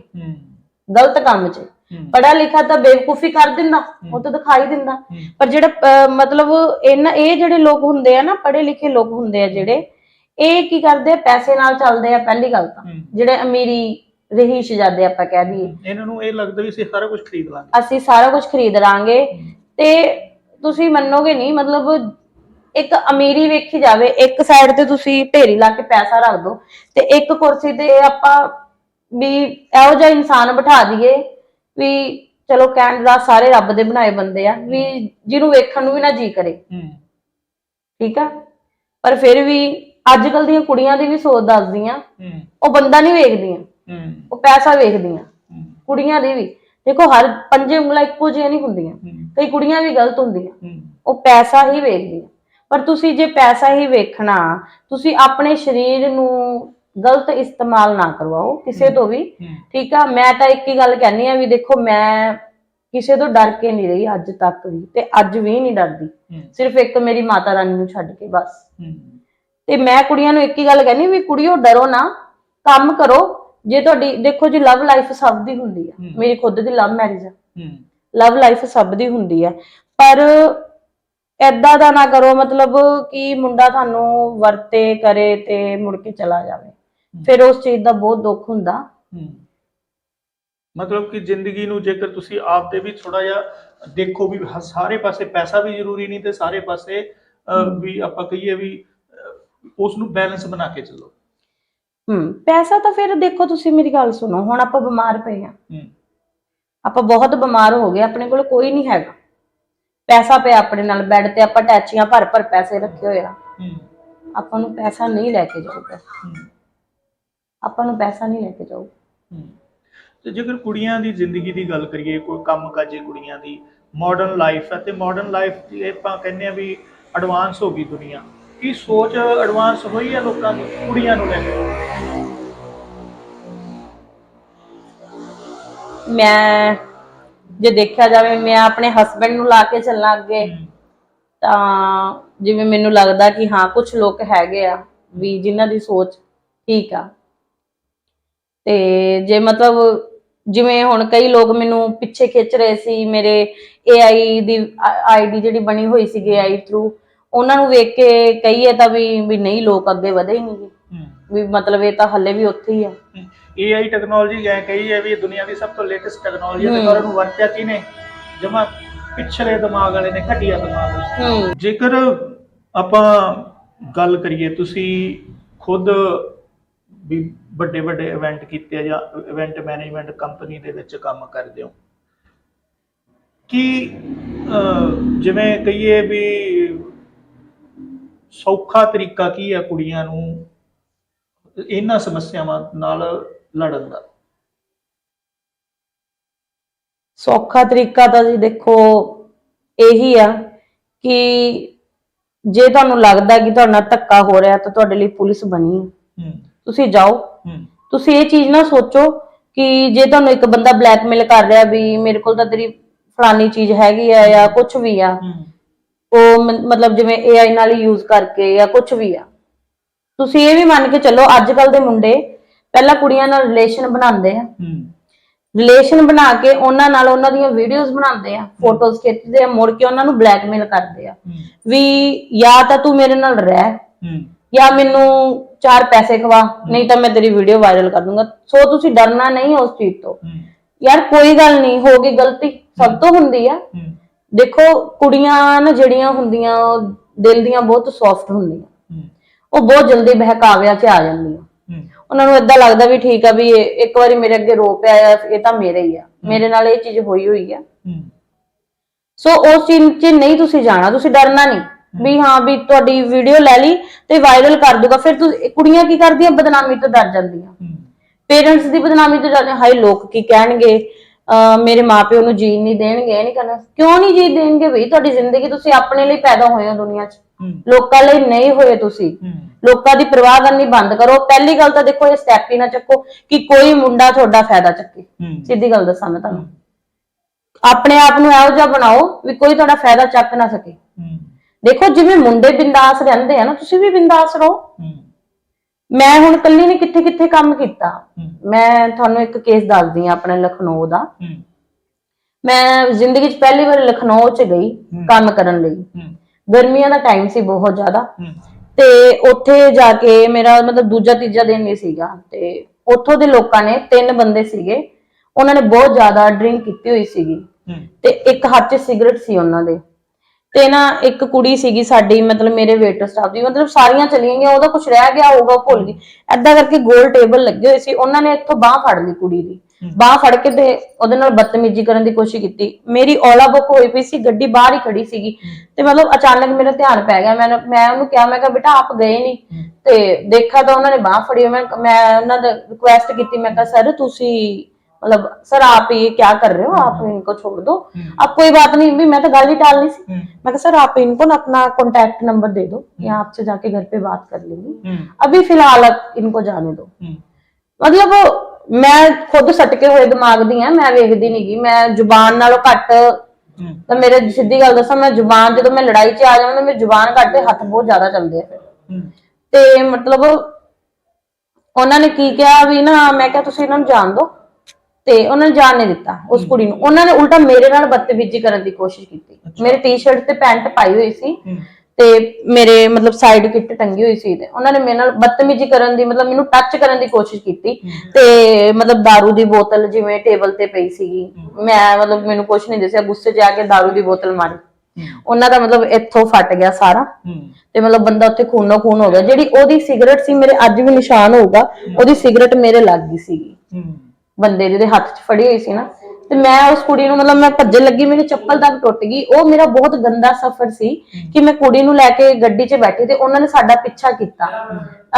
ਗਲਤ ਕੰਮ 'ਚ। ਹੂੰ। ਪੜਿਆ ਲਿਖਿਆ ਤਾਂ ਬੇਵਕੂਫੀ ਕਰ ਦਿੰਦਾ ਉਹ ਤਾਂ ਦਿਖਾਈ ਦਿੰਦਾ। ਪਰ ਜਿਹੜਾ ਮਤਲਬ ਇਹਨਾਂ ਇਹ ਜਿਹੜੇ ਲੋਕ ਹੁੰਦੇ ਆ ਨਾ ਪੜੇ ਲਿਖੇ ਲੋਕ ਹੁੰਦੇ ਆ ਜਿਹੜੇ ਇਹ ਕੀ ਕਰਦੇ ਆ ਪੈਸੇ ਨਾਲ ਚੱਲਦੇ ਆ ਪਹਿਲੀ ਗੱਲ ਤਾਂ। ਜਿਹੜੇ ਅਮੀਰੀ ਰਹੀਸ਼ ਜਾਂਦੇ ਆਪਾਂ ਕਹਿ ਦਈਏ। ਇਹਨਾਂ ਨੂੰ ਇਹ ਲੱਗਦਾ ਵੀ ਅਸੀਂ ਸਾਰਾ ਕੁਝ ਖਰੀਦ ਲਾਂਗੇ। ਅਸੀਂ ਸਾਰਾ ਕੁਝ ਖਰੀਦ ਲਾਂਗੇ। ਤੇ ਤੁਸੀਂ ਮੰਨੋਗੇ ਨਹੀਂ ਮਤਲਬ ਇੱਕ ਅਮੀਰੀ ਵੇਖੀ ਜਾਵੇ ਇੱਕ ਸਾਈਡ ਤੇ ਤੁਸੀਂ ਢੇਰੀ ਲਾ ਕੇ ਪੈਸਾ ਰੱਖ ਦੋ ਤੇ ਇੱਕ ਕੁਰਸੀ ਤੇ ਆਪਾਂ ਵੀ ਇਹੋ ਜਿਹਾ ਇਨਸਾਨ ਬਿਠਾ ਦਈਏ ਵੀ ਚਲੋ ਕਹਿਣ ਦਾ ਸਾਰੇ ਰੱਬ ਦੇ ਬਣਾਏ ਬੰਦੇ ਆ ਵੀ ਜਿਹਨੂੰ ਵੇਖਣ ਨੂੰ ਵੀ ਨਾ ਜੀ ਕਰੇ। ਠੀਕ ਆ? ਪਰ ਫਿਰ ਵੀ ਅੱਜ ਕੱਲ ਦੀਆਂ ਕੁੜੀਆਂ ਦੀ ਵੀ ਸੋਚ ਦੱਸਦੀਆਂ ਉਹ ਬੰਦਾ ਨਹੀਂ ਵੇਖਦੀਆਂ। ਉਹ ਪੈਸਾ ਵੇਖਦੀਆਂ ਕੁੜੀਆਂ ਦੀ ਵੀ। ਦੇਖੋ ਹਰ ਪੰਜੇ ਉਂਗਲਾਂ ਇੱਕੋ ਜਿਹੀਆਂ ਨਹੀਂ ਹੁੰਦੀਆਂ। ਕਈ ਕੁੜੀਆਂ ਵੀ ਗਲਤ ਹੁੰਦੀਆਂ। ਉਹ ਪੈਸਾ ਹੀ ਵੇਖਦੀਆਂ। ਪਰ ਤੁਸੀਂ ਜੇ ਪੈਸਾ ਹੀ ਵੇਖਣਾ ਤੁਸੀਂ ਆਪਣੇ ਸਰੀਰ ਨੂੰ ਗਲਤ ਇਸਤੇਮਾਲ ਨਾ ਕਰਵਾਓ ਕਿਸੇ ਤੋਂ ਵੀ। ਠੀਕ ਆ ਮੈਂ ਤਾਂ ਇੱਕ ਹੀ ਗੱਲ ਕਹਿੰਨੀ ਆ ਵੀ ਦੇਖੋ ਮੈਂ ਕਿਸੇ ਤੋਂ ਡਰ ਕੇ ਨਹੀਂ ਰਹੀ ਅੱਜ ਤੱਕ ਵੀ ਤੇ ਅੱਜ ਵੀ ਨਹੀਂ ਡਰਦੀ। ਸਿਰਫ ਇੱਕ ਮੇਰੀ ਮਾਤਾ ਰਾਣੀ ਨੂੰ ਛੱਡ ਕੇ ਬਸ। ਤੇ ਮੈਂ ਕੁੜੀਆਂ ਨੂੰ ਇੱਕ ਹੀ ਗੱਲ ਕਹਿੰਨੀ ਵੀ ਕੁੜੀਓ ਡਰੋ ਨਾ। ਕੰਮ ਕਰੋ। ਜੇ ਤੁਹਾਡੀ ਦੇਖੋ ਜੀ ਲਵ ਲਾਈਫ ਸਭ ਦੀ ਹੁੰਦੀ ਆ। ਮੇਰੀ ਖੁਦ ਦੀ ਲਵ ਮੈਰਿਜ ਆ। ਲਵ ਲਾਈਫ ਸਭ ਦੀ ਹੁੰਦੀ ਆ। ਪਰ ਐਦਾਂ ਦਾ ਨਾ ਕਰੋ ਮਤਲਬ ਕਿ ਮੁੰਡਾ ਤੁਹਾਨੂੰ ਵਰਤੇ ਕਰੇ ਤੇ ਮੁੜ ਕੇ ਚਲਾ ਜਾਵੇ। ਫਿਰ ਉਸ ਚੀਜ਼ ਦਾ ਬਹੁਤ ਦੁੱਖ ਹੁੰਦਾ। ਮਤਲਬ ਕਿ ਜ਼ਿੰਦਗੀ ਨੂੰ ਜੇਕਰ ਤੁਸੀਂ ਆਪਦੇ ਵੀ ਥੋੜਾ ਜਿਹਾ ਦੇਖੋ ਵੀ ਹ- ਸਾਰੇ ਪਾਸੇ ਪੈਸਾ ਵੀ ਜ਼ਰੂਰੀ ਨਹੀਂ ਤੇ ਸਾਰੇ ਪਾਸੇ ਅਹ, ਵੀ ਆਪਾਂ ਕਹੀਏ ਵੀ ਉਸ ਨੂੰ ਬੈਲੈਂਸ ਬਣਾ ਕੇ ਚੱਲੋ। ਹੂੰ ਪੈਸਾ ਤਾਂ ਫਿਰ ਦੇਖੋ ਤੁਸੀਂ ਮੇਰੀ ਗੱਲ ਸੁਣੋ ਹੁਣ ਆਪਾਂ ਬਿਮਾਰ ਪਏ ਆ ਹੂੰ। ਆਪਾਂ ਬਹੁਤ ਬਿਮਾਰ ਹੋ ਗਏ ਆਪਣੇ ਕੋਲ ਕੋਈ ਨਹੀਂ ਹੈਗਾ। ਪੈਸਾ ਪਿਆ ਆਪਣੇ ਨਾਲ ਬੈੱਡ ਤੇ ਆਪਾਂ ਟੈਚੀਆਂ ਭਰ ਭਰ ਪੈਸੇ ਰੱਖੇ ਹੋਏ ਆ। ਹੂੰ। ਆਪਾਂ ਨੂੰ ਪੈਸਾ ਨਹੀਂ ਲੈ ਕੇ ਜਾਊਗਾ ਹੂੰ। ਆਪਾਂ ਨੂੰ ਪੈਸਾ ਨਹੀਂ ਲੈ ਕੇ ਹਮ। ਤੇ ਜੇਕਰ ਕੁੜੀਆਂ ਦੀ ਜ਼ਿੰਦਗੀ ਦੀ ਗੱਲ ਕਰੀਏ ਕੋਈ ਕੰਮ ਕਾਜੇ ਕੁੜੀਆਂ ਦੀ ਮਾਡਰਨ ਲਾਈਫ ਹੈ ਤੇ ਮਾਡਰਨ ਲਾਈਫ ਦੀ ਆਪਾਂ ਕਹਿੰਦੇ ਆ ਵੀ ਐਡਵਾਂਸ ਹੋ ਗਈ ਦੁਨੀਆ। ਕੀ ਸੋਚ ਐਡਵਾਂਸ ਹੋਈ ਹੈ ਲੋਕਾਂ ਦੀ ਕੁੜੀਆਂ ਨੂੰ ਲੈ ਕੇ? ਮੈਂ ਜੇ ਦੇਖਿਆ ਜਾਵੇ ਮੈਂ ਆਪਣੇ ਹਸਬੰਡ ਨੂੰ ਲਾ ਕੇ ਚੱਲਾਂ ਅੱਗੇ ਤਾਂ ਜਿਵੇਂ ਮੈਨੂੰ ਲੱਗਦਾ ਕਿ ਹਾਂ ਕੁਝ ਲੋਕ ਹੈਗੇ ਆ ਵੀ ਜਿਨ੍ਹਾਂ ਦੀ ਸੋਚ ਠੀਕ ਆ। ਤੇ ਜੇ ਮਤਲਬ ਜਿਵੇਂ ਹੁਣ ਕਈ ਲੋਕ ਮੈਨੂੰ ਪਿੱਛੇ ਖਿੱਚ ਰਹੇ ਸੀ ਮੇਰੇ AI ਦੀ ਆਈਡੀ ਜਿਹੜੀ ਬਣੀ ਹੋਈ ਸੀ AI ਥਰੂ ਉਹਨਾਂ ਨੂੰ ਵੇਖ ਕੇ ਕਹੀਏ ਤਾਂ ਵੀ ਵੀ ਨਹੀਂ ਲੋਕ ਅੱਗੇ ਵਧੇ ਹੀ। ਨਹੀਂ ਵੀ ਮਤਲਬ ਇਹ ਤਾਂ ਹੱਲੇ ਵੀ ਉੱਥੇ ਹੀ ਆ। AI ਟੈਕਨੋਲੋਜੀ ਗਏ ਕਹੀ ਹੈ ਵੀ ਦੁਨੀਆ ਦੀ ਸਭ ਤੋਂ ਲੇਟੈਸਟ ਟੈਕਨੋਲੋਜੀ ਹੈ ਤੇ ਪਰ ਉਹਨੂੰ ਵਰਤਿਆ ਕਿਨੇ ਜਮਾ ਪਿਛਲੇ ਦਿਮਾਗ ਵਾਲੇ ਨੇ ਘਟੀਆ ਦਿਮਾਗ ਵਾਲੇ ਹੂੰ। ਜੇਕਰ ਆਪਾਂ ਗੱਲ ਕਰੀਏ ਤੁਸੀਂ ਖੁਦ ਵੀ ਵੱਡੇ ਵੱਡੇ ਇਵੈਂਟ ਕੀਤੇ ਆ ਜਾਂ ਇਵੈਂਟ ਮੈਨੇਜਮੈਂਟ ਕੰਪਨੀ ਦੇ ਵਿੱਚ ਕੰਮ ਕਰਦੇ ਹੋ? ਕੀ ਜਿਵੇਂ ਕਹੀਏ ਵੀ ਸੌਖਾ ਤਰੀਕਾ ਕੀ ਹੈ ਕੁੜੀਆਂ ਨੂੰ ਇਹਨਾਂ ਸਮੱਸਿਆਵਾਂ ਨਾਲ ਲੜਨ ਦਾ? ਸੌਖਾ ਤਰੀਕਾ ਤਾਂ ਜੀ ਦੇਖੋ ਇਹੀ ਆ ਕਿ ਜੇ ਤੁਹਾਨੂੰ ਲੱਗਦਾ ਕਿ ਤੁਹਾਡੇ ਧੱਕਾ ਹੋ ਰਿਹਾ ਤਾਂ ਤੁਹਾਡੇ ਲਈ ਪੁਲਿਸ ਬਣੀ ਹੈ। ਤੁਸੀਂ ਜਾਓ ਤੁਸੀਂ ਇਹ ਚੀਜ਼ ਨਾ ਸੋਚੋ ਕਿ ਜੇ ਤੁਹਾਨੂੰ ਇੱਕ ਬੰਦਾ ਬਲੈਕਮੇਲ ਕਰ ਰਿਹਾ ਵੀ ਮੇਰੇ ਕੋਲ ਤਾਂ ਤੇਰੀ ਫਲਾਨੀ ਚੀਜ਼ ਹੈਗੀ ਆ ਜਾਂ ਕੁਝ ਵੀ ਆ ਉਹ ਮਤਲਬ ਜਿਵੇਂ AI ਨਾਲ ਯੂਜ਼ ਕਰਕੇ ਜਾਂ ਕੁਝ ਵੀ ਆ। ਤੁਸੀਂ ਇਹ ਵੀ ਮੰਨ ਕੇ ਚੱਲੋ ਅੱਜ ਕੱਲ ਦੇ ਮੁੰਡੇ ਪਹਿਲਾਂ ਕੁੜੀਆਂ ਨਾਲ ਰਿਲੇਸ਼ਨ ਬਣਾਉਂਦੇ ਆ। ਰਿਲੇਸ਼ਨ ਬਣਾ ਕੇ ਉਹਨਾਂ ਨਾਲ ਉਹਨਾਂ ਦੀਆਂ ਵੀਡੀਓਜ਼ ਬਣਾਉਂਦੇ ਆ ਫੋਟੋਜ਼ ਖਿੱਚਦੇ ਆ ਮੁੜ ਕੇ ਉਹਨਾਂ ਨੂੰ ਬਲੈਕਮੇਲ ਕਰਦੇ ਆ। ਵੀ ਜਾਂ ਤਾਂ ਤੂੰ ਮੇਰੇ ਨਾਲ ਰਹਿ। ਜਾਂ ਮੈਨੂੰ ਚਾਰ ਪੈਸੇ ਖਵਾ ਨਹੀਂ ਤਾਂ ਮੈਂ ਤੇਰੀ ਵੀਡੀਓ ਵਾਇਰਲ ਕਰ ਦੂੰਗਾ। ਸੋ ਤੁਸੀਂ ਡਰਨਾ ਨਹੀਂ ਉਸ ਚੀਜ਼ ਤੋਂ। ਯਾਰ ਕੋਈ ਗੱਲ ਨਹੀਂ ਹੋ ਗਈ ਗਲਤੀ। ਸਭ ਤੋਂ ਹੁੰਦੀ ਆ। ਦੇਖੋ ਕੁੜੀਆਂ ਨਾ ਜਿਹੜੀਆਂ ਹੁੰਦੀਆਂ ਉਹ ਦਿਲ ਦੀਆਂ ਬਹੁਤ ਸੌਫਟ ਹੁੰਦੀਆਂ। ਉਹ ਬਹੁਤ ਜਲਦੀ ਬਹਿਕਾਵਿਆਂ 'ਚ ਆ ਜਾਂਦੀਆਂ। ਉਹਨਾਂ ਨੂੰ ਇਦਾਂ ਲੱਗਦਾ ਵੀ ਠੀਕ ਆ ਵੀ ਇਹ ਇੱਕ ਵਾਰੀ ਮੇਰੇ ਅੱਗੇ ਰੋ ਪਿਆ ਇਹ ਤਾਂ ਮੇਰੇ ਹੀ ਆ। ਮੇਰੇ ਨਾਲ ਇਹ ਚੀਜ਼ ਹੋਈ ਹੋਈ ਆ। ਸੋ ਉਸ ਚੀਜ਼ 'ਚ ਨਹੀਂ ਤੁਸੀਂ ਜਾਣਾ ਤੁਸੀਂ ਡਰਨਾ ਨਹੀਂ। ਵੀ ਹਾਂ ਵੀ ਤੁਹਾਡੀ ਵੀਡੀਓ ਲੈ ਲਈ ਤੇ ਵਾਇਰਲ ਕਰ ਦੂਗਾ ਫਿਰ ਤੁਸੀਂ ਕੁੜੀਆਂ ਕੀ ਕਰਦੀਆਂ? ਬਦਨਾਮੀ ਤੋਂ ਡਰ ਜਾਂਦੀਆਂ। ਪੇਰੈਂਟਸ ਦੀ ਬਦਨਾਮੀ ਤੋਂ ਡਰਦੇ ਹਾਈ ਲੋਕ ਕੀ ਕਹਿਣਗੇ? ਮੇਰੇ ਮਾਪਿਓ ਨੂੰ ਜੀਣ ਨਹੀਂ ਦੇਣਗੇ ਇਹ ਨਹੀਂ ਕਰਨਾ। ਕਿਉਂ ਨਹੀਂ ਜੀ ਦੇਣਗੇ ਬਈ? ਤੁਹਾਡੀ ਜ਼ਿੰਦਗੀ ਤੁਸੀਂ ਆਪਣੇ ਲਈ ਪੈਦਾ ਹੋਏ ਹੋ ਦੁਨੀਆ 'ਚ। ਲੋਕਾਂ ਲਈ ਨਹੀਂ ਹੋਏ ਤੁਸੀਂ। ਲੋਕਾਂ ਦੀ ਪਰਵਾਹ ਕਰਨੀ ਬੰਦ ਕਰੋ। ਪਹਿਲੀ ਗੱਲ ਤਾਂ ਦੇਖੋ ਇਹ ਸਟੈਪ ਹੀ ਨਾ ਚੱਕੋ ਕਿ ਕੋਈ ਮੁੰਡਾ ਤੁਹਾਡਾ ਫਾਇਦਾ ਚੱਕੇ। ਸਿੱਧੀ ਗੱਲ ਦੱਸਾਂ ਮੈਂ ਤੁਹਾਨੂੰ। ਆਪਣੇ ਆਪ ਨੂੰ ਇਹੋ ਜਿਹਾ ਬਣਾਓ ਵੀ ਕੋਈ ਤੁਹਾਡਾ ਫਾਇਦਾ ਚੱਕ ਨਾ ਸਕੇ। ਦੇਖੋ ਜਿਵੇਂ ਮੁੰਡੇ ਬਿੰਦਾਸ ਰਹਿੰਦੇ ਆ ਨਾ ਤੁਸੀਂ ਵੀ ਬਿੰਦਾਸ ਰਹੋ। ਮੈਂ ਹੁਣ ਕੱਲੀ ਨੇ ਕਿੱਥੇ ਕਿੱਥੇ ਕੰਮ ਕੀਤਾ। ਮੈਂ ਤੁਹਾਨੂੰ ਇੱਕ ਕੇਸ ਦੱਸਦੀ ਆ ਆਪਣੇ ਲਖਨਊ ਦਾ। ਮੈਂ ਜ਼ਿੰਦਗੀ 'ਚ ਪਹਿਲੀ ਵਾਰ ਲਖਨਊ 'ਚ ਗਈ। ਕੰਮ ਕਰਨ ਲਈ। ਗਰਮੀਆਂ ਦਾ ਟਾਈਮ ਸੀ ਬਹੁਤ ਜ਼ਿਆਦਾ। ਤੇ ਉੱਥੇ ਜਾ ਕੇ ਮੇਰਾ ਮਤਲਬ ਦੂਜਾ ਤੀਜਾ ਦਿਨ ਨਹੀਂ ਸੀਗਾ। ਤੇ ਉੱਥੋਂ ਦੇ ਲੋਕਾਂ ਨੇ ਤਿੰਨ ਬੰਦੇ ਸੀਗੇ। ਉਹਨਾਂ ਨੇ ਬਹੁਤ ਜ਼ਿਆਦਾ ਡਰਿੰਕ ਕੀਤੀ ਹੋਈ ਸੀਗੀ। ਤੇ ਇੱਕ ਹੱਥ 'ਚ ਸਿਗਰਟ ਸੀ ਉਹਨਾਂ ਦੇ। ਤੇ ਨਾ ਇੱਕ ਕੁੜੀ ਸੀਗੀ ਸਾਡੀ ਮਤਲਬ ਮੇਰੇ ਵੇਟਰ ਸਟਾਫ ਦੀ ਮਤਲਬ ਸਾਰੀਆਂ ਚਲੀਆਂ ਗਈਆਂ ਉਹਦਾ ਕੁਝ ਰਹਿ ਗਿਆ ਹੋਊਗਾ ਉਹ ਭੁੱਲ ਗਈ। ਐਦਾਂ ਕਰਕੇ ਗੋਲ ਟੇਬਲ ਲੱਗੇ ਹੋਏ ਸੀ ਉਹਨਾਂ ਨੇ ਇੱਥੋਂ ਬਾਹ ਫੜ ਲਈ ਕੁੜੀ ਦੀ। ਬਾਹ ਫੜ ਕੇ ਤੇ ਉਹਦੇ ਨਾਲ ਬਦਤਮੀਜ਼ੀ ਕਰਨ ਦੀ ਕੋਸ਼ਿਸ਼ ਕੀਤੀ। ਮੇਰੀ ਔਲਾ ਬੁੱਕ ਹੋਈ ਪਈ ਸੀ ਗੱਡੀ ਬਾਹਰ ਹੀ ਖੜੀ ਸੀਗੀ। ਤੇ ਮਤਲਬ ਅਚਾਨਕ ਮੇਰਾ ਧਿਆਨ ਪੈ ਗਿਆ ਮੈਂ ਮੈਂ ਉਹਨੂੰ ਕਿਹਾ ਮੈਂ ਕਿਹਾ ਬੇਟਾ ਆਪ ਗਏ ਨਹੀਂ ਤੇ ਦੇਖਾ ਤਾਂ ਉਹਨਾਂ ਨੇ ਬਾਹ ਫੜੀ ਮੈਂ ਮੈਂ ਉਹਨਾਂ ਦਾ ਰਿਕੁਐਸਟ ਕੀਤੀ ਮੈਂ ਕਿਹਾ ਸਰ ਤੁਸੀਂ मतलब सर आप ये क्या कर रहे हो आप इनको छोड़ दो अब कोई बात नहीं भी मैं तो गाली टालनी सी हम्म। मैं कहा सर आप इनको ना अपना कॉन्टैक्ट नंबर दे दो या आपसे जाके घर पे बात कर लेंगी हम्म अभी फिलहाल आप इनको जाने दो हम्म ਮਤਲਬ ਮੈਂ ਖੁਦ ਸਟਕੇ ਹੋਏ ਦਿਮਾਗ ਦੀ ਆ ਮੈਂ ਵੇਖਦੀ ਨਹੀਂਗੀ ਮੈਂ ਜ਼ੁਬਾਨ ਨਾਲੋਂ ਘੱਟ ਹੂੰ ਤਾਂ ਮੇਰੇ ਸਿੱਧੀ ਗੱਲ ਦੱਸਾਂ ਮੈਂ ਜ਼ੁਬਾਨ ਜਦੋਂ ਮੈਂ ਲੜਾਈ 'ਚ ਆ ਜਾਵਾਂ ਤਾਂ ਮੇਰੀ ਜ਼ੁਬਾਨ ਘੱਟ ਤੇ ਹੱਥ ਬਹੁਤ ਜ਼ਿਆਦਾ ਚੱਲਦੇ ਆ ਫਿਰ ਹੂੰ ਤੇ ਮਤਲਬ ਉਹਨਾਂ ਨੇ ਕੀ ਕਿਹਾ ਵੀ ਨਾ ਮੈਂ ਕਿਹਾ ਤੁਸੀਂ ਇਹਨਾਂ ਨੂੰ ਜਾਣ ਦਿਓ ਤੇ ਉਹਨਾਂ ਨੇ ਜਾਣ ਨਹੀਂ ਦਿੱਤਾ ਉਸ ਕੁੜੀ ਨੂੰ ਉਹਨਾਂ ਨੇ ਉਲਟਾ ਮੇਰੇ ਨਾਲ ਬਦਤਮੀਜ਼ੀ ਕਰਨ ਦੀ ਕੋਸ਼ਿਸ਼ ਕੀਤੀ ਮੇਰੇ ਟੀ-ਸ਼ਰਟ ਤੇ ਪੈਂਟ ਪਾਈ ਹੋਈ ਸੀ ਹੂੰ ਤੇ ਮੇਰੇ ਮਤਲਬ ਸਾਈਡ ਕਿੱਟ ਟੰਗੀ ਹੋਈ ਸੀ ਤੇ ਉਹਨਾਂ ਨੇ ਮੇਰੇ ਨਾਲ ਬਦਤਮੀਜ਼ੀ ਕਰਨ ਦੀ ਮਤਲਬ ਮੈਨੂੰ ਟੱਚ ਕਰਨ ਦੀ ਕੋਸ਼ਿਸ਼ ਕੀਤੀ ਤੇ ਮਤਲਬ दारू ਦੀ ਬੋਤਲ ਜਿਵੇਂ ਟੇਬਲ ਤੇ ਪਈ ਸੀਗੀ ਮੈਂ ਮਤਲਬ ਮੈਨੂੰ ਕੁਝ ਨਹੀਂ ਦੱਸਿਆ ਗੁੱਸੇ 'ਚ ਆ ਕੇ दारू ਦੀ ਬੋਤਲ ਮਾਰੀ ਉਹਨਾਂ ਦਾ ਮਤਲਬ ਇੱਥੋਂ ਫਟ ਗਿਆ ਸਾਰਾ ਹੂੰ ਤੇ ਮਤਲਬ ਬੰਦਾ ਉੱਥੇ ਖੂਨੋ ਖੂਨ ਹੋ ਗਿਆ ਜਿਹੜੀ ਉਹਦੀ ਸਿਗਰਟ ਸੀ ਮੇਰੇ ਅੱਜ ਵੀ ਨਿਸ਼ਾਨ ਹੋਊਗਾ ਉਹਦੀ ਸਿਗਰਟ ਮੇਰੇ ਲੱਗ ਗਈ ਸੀਗੀ ਹੂੰ ਬੰਦੇ ਜਿਹਦੇ ਹੱਥ 'ਚ ਫੜੀ ਹੋਈ ਸੀ ਨਾ, ਤੇ ਮੈਂ ਉਸ ਕੁੜੀ ਨੂੰ ਮਤਲਬ ਮੈਂ ਭੱਜਣ ਲੱਗੀ, ਮੇਰੀ ਚੱਪਲ ਤੱਕ ਟੁੱਟ ਗਈ। ਉਹ ਮੇਰਾ ਬਹੁਤ ਗੰਦਾ ਸਫ਼ਰ ਸੀ ਕਿ ਮੈਂ ਕੁੜੀ ਨੂੰ ਲੈ ਕੇ ਗੱਡੀ 'ਚ ਬੈਠੀ ਤੇ ਉਹਨਾਂ ਨੇ ਸਾਡਾ ਪਿੱਛਾ ਕੀਤਾ।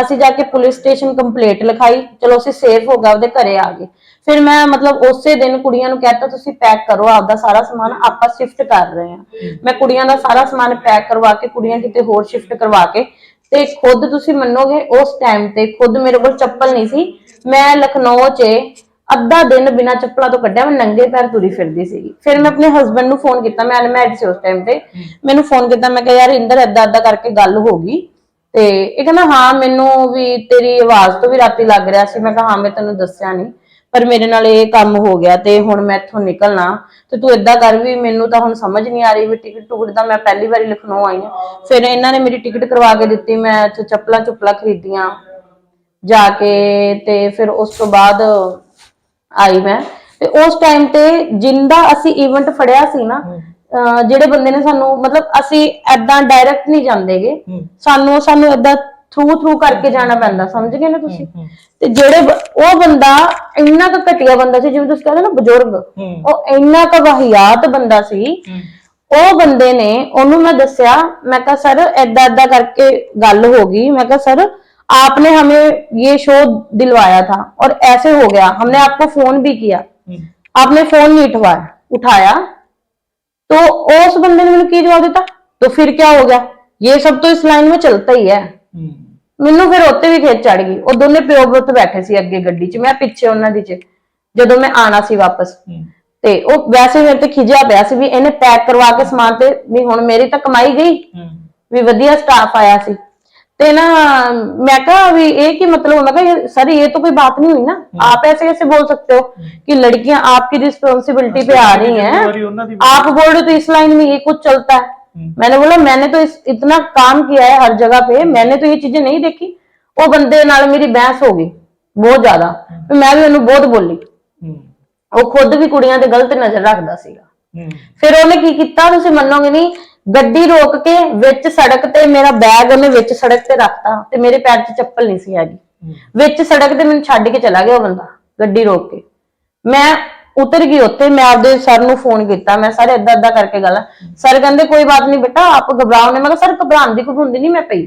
ਅਸੀਂ ਜਾ ਕੇ ਪੁਲਿਸ ਸਟੇਸ਼ਨ ਕੰਪਲੇਂਟ ਲਿਖਾਈ, ਚਲੋ ਅਸੀਂ ਸੇਫ ਹੋ ਗਏ ਉਹਦੇ ਘਰੇ ਆ ਗਏ। ਫਿਰ ਮੈਂ ਮਤਲਬ ਉਸੇ ਦਿਨ ਕੁੜੀਆਂ ਨੂੰ ਕਹਿਤਾ, ਤੁਸੀਂ ਪੈਕ ਕਰੋ, ਆਪਦਾ ਸਾਰਾ ਸਮਾਨ ਆਪਾਂ ਸ਼ਿਫਟ ਕਰ ਰਹੇ ਹਾਂ। ਮੈਂ ਕੁੜੀਆਂ ਦਾ ਸਾਰਾ ਸਮਾਨ ਪੈਕ ਕਰਵਾ ਕੇ, ਕੁੜੀਆਂ ਕਿਤੇ ਹੋਰ ਸ਼ਿਫਟ ਕਰਵਾ ਕੇ, ਤੇ ਖੁਦ ਤੁਸੀਂ ਮੰਨੋਗੇ, ਉਸ ਟਾਈਮ ਤੇ ਖੁਦ ਮੇਰੇ ਕੋਲ ਚੱਪਲ ਨਹੀਂ ਸੀ। ਮੈਂ ਲਖਨਊ 'ਚ ਅੱਧਾ ਦਿਨ ਬਿਨਾ ਚੱਪਲਾਂ ਤੋਂ ਕੱਢਿਆ ਮੈਂ ਨੰਗੇ ਪੈਰ ਤੁਰੀ ਫਿਰਦੀ ਸੀਗੀ। ਫਿਰ ਮੈਂ ਆਪਣੇ ਹਸਬੰਡ ਨੂੰ ਫੋਨ ਕੀਤਾ ਮੈਂ ਅਨਮੈਰਿਡ ਸੀ ਉਸ ਟਾਈਮ ਤੇ। ਮੈਨੂੰ ਫੋਨ ਕੀਤਾ ਮੈਂ ਕਿਹਾ ਯਾਰ ਇੰਦਰ ਏਦਾਂ ਏਦਾਂ ਕਰਕੇ ਗੱਲ ਹੋ ਗਈ। ਤੇ ਇਹ ਕਹਿੰਦਾ ਹਾਂ ਮੈਨੂੰ ਵੀ ਤੇਰੀ ਆਵਾਜ਼ ਤੋਂ ਵੀ ਰਾਤੀ ਲੱਗ ਰਿਹਾ ਸੀ। ਮੈਂ ਕਿਹਾ ਹਾਂ ਮੈਂ ਤੈਨੂੰ ਦੱਸਿਆ ਨਹੀਂ ਪਰ ਮੇਰੇ ਨਾਲ ਇਹ ਕੰਮ ਹੋ ਗਿਆ ਤੇ ਹੁਣ ਮੈਂ ਇੱਥੋਂ ਨਿਕਲਣਾ। ਤੇ ਤੂੰ ਏਦਾਂ ਕਰ ਵੀ ਮੈਨੂੰ ਤਾਂ ਹੁਣ ਸਮਝ ਨਹੀਂ ਆ ਰਹੀ ਵੀ ਟਿਕਟ ਟੁਕਟ ਦਾ ਮੈਂ ਪਹਿਲੀ ਵਾਰੀ ਲਖਨਊ ਆਈ ਹਾਂ। ਫਿਰ ਇਹਨਾਂ ਨੇ ਮੇਰੀ ਟਿਕਟ ਕਰਵਾ ਕੇ ਦਿੱਤੀ ਮੈਂ ਇੱਥੇ ਚੱਪਲਾਂ ਚੁੱਪਲਾਂ ਖਰੀਦੀਆਂ ਜਾ ਕੇ ਤੇ ਫਿਰ ਉਸ ਤੋਂ ਬਾਅਦ ਆਈ ਮੈਂ। ਤੇ ਉਸ ਟਾਈਮ ਤੇ ਜਿੰਦਾ ਅਸੀਂ ਇਵੈਂਟ ਫੜਿਆ ਸੀ ਨਾ ਜਿਹੜੇ ਬੰਦੇ ਨੇ ਸਾਨੂੰ ਮਤਲਬ ਅਸੀਂ ਐਦਾਂ ਡਾਇਰੈਕਟ ਨਹੀਂ ਜਾਂਦੇਗੇ ਸਾਨੂੰ ਸਾਨੂੰ ਐਦਾਂ ਥਰੂ ਥਰੂ ਕਰਕੇ ਜਾਣਾ ਪੈਂਦਾ ਸਮਝ ਗਏ ਨਾ ਤੁਸੀਂ? ਤੇ ਜਿਹੜੇ ਉਹ ਬੰਦਾ ਇੰਨਾ ਕੁ ਘਟੀਆ ਬੰਦਾ ਸੀ ਜਿਵੇਂ ਤੁਸੀਂ ਕਹਿੰਦੇ ਨਾ ਬਜ਼ੁਰਗ ਉਹ ਇੰਨਾ ਕੁ ਵਾਹਿਯਾਤ ਬੰਦਾ ਸੀ। ਉਹ ਬੰਦੇ ਨੇ ਉਹਨੂੰ ਮੈਂ ਦੱਸਿਆ ਮੈਂ ਕਿਹਾ ਸਰ ਐਦਾਂ ਐਦਾਂ ਕਰਕੇ ਗੱਲ ਹੋ ਗਈ। ਮੈਂ ਕਿਹਾ ਸਰ आपने हमें ये शो दिलवाया था और ऐसे हो गया हमने आपको फोन भी किया आपने फोन नहीं उठवाया उठाया तो उस बंदे ने मैंने की जवाब दिता तो फिर क्या हो गया ये सब तो इस लाइन में चलता ही है ਮੈਨੂੰ ਫਿਰ ਉੱਤੇ ਵੀ ਖੇਚ ਚੜ ਗਈ ਉਹ ਦੋਨੇ ਪਿਓ ਪੁੱਤ ਬੈਠੇ ਸੀ ਅੱਗੇ ਗੱਡੀ 'ਚ ਮੈਂ ਪਿੱਛੇ ਉਹਨਾਂ ਦੀ 'ਚ ਜਦੋਂ ਮੈਂ ਆਣਾ ਸੀ ਵਾਪਸ ਤੇ ਉਹ ਵੈਸੇ ਮੇਰੇ ਤੇ ਖਿਜਿਆ ਪਿਆ ਸੀ ਵੀ ਇਹਨੇ ਪੈਕ ਕਰਵਾ ਕੇ ਸਮਾਨ ਤੇ ਵੀ ਹੁਣ ਮੇਰੀ ਤਾਂ ਕਮਾਈ ਗਈ ਵੀ ਵਧੀਆ ਸਟਾਫ ਆਇਆ ਸੀ ਤੇ ਨਾ मैं कहा अभी एक ही मतलब मैं कहा ये- सर ये तो कोई बात नहीं हुई ना आप ऐसे कैसे बोल सकते हो कि लड़कियां आपकी रिस्पॉन्सिबिलिटी पे आ रही हैं ਉਹਨਾਂ ਦੀ आप बोल रहे हो तो इस लाइन में ये कुछ चलता है मैंने बोला मैंने तो इस, इतना काम किया है हर जगह पे मैंने तो ये चीजें नहीं देखी वो बंदे नाल मेरी बहस हो गई बहुत ज्यादा ਤੇ ਮੈਂ ਵੀ ਉਹਨੂੰ ਬਹੁਤ ਬੋਲੀ ਉਹ ਖੁਦ ਵੀ ਕੁੜੀਆਂ ਤੇ ਗਲਤ ਨਜ਼ਰ ਰੱਖਦਾ ਸੀਗਾ ਫਿਰ ਉਹਨੇ ਕੀ ਕੀਤਾ ਤੁਸੀਂ ਮੰਨੋਗੇ ਨਹੀਂ ਗੱਡੀ ਰੋਕ ਕੇ ਵਿੱਚ ਸੜਕ ਤੇ ਮੇਰਾ ਬੈਗ ਉਹਨੇ ਵਿੱਚ ਸੜਕ ਤੇ ਰੱਖਤਾ ਤੇ ਮੇਰੇ ਪੈਰ 'ਚ ਚੱਪਲ ਨਹੀਂ ਸੀ ਹੈਗੀ। ਵਿੱਚ ਸੜਕ ਤੇ ਮੈਨੂੰ ਛੱਡ ਕੇ ਚਲਾ ਗਿਆ ਉਹ ਬੰਦਾ ਗੱਡੀ ਰੋਕ ਕੇ। ਮੈਂ ਉਤਰ ਗਈ ਉੱਤੇ ਮੈਂ ਆਪਦੇ ਸਰ ਨੂੰ ਫੋਨ ਕੀਤਾ ਮੈਂ ਸਰ ਏਦਾਂ ਏਦਾਂ ਕਰਕੇ ਗੱਲ ਸਰ ਕਹਿੰਦੇ ਕੋਈ ਬਾਤ ਨਹੀਂ ਬੇਟਾ ਆਪ ਘਬਰਾਓ ਨਹੀਂ ਮੈਂ ਕਿਹਾ ਸਰ ਘਬਰਾਉਣ ਦੀ ਕੋਈ ਹੁੰਦੀ ਨਹੀਂ ਮੈਂ ਪਈ।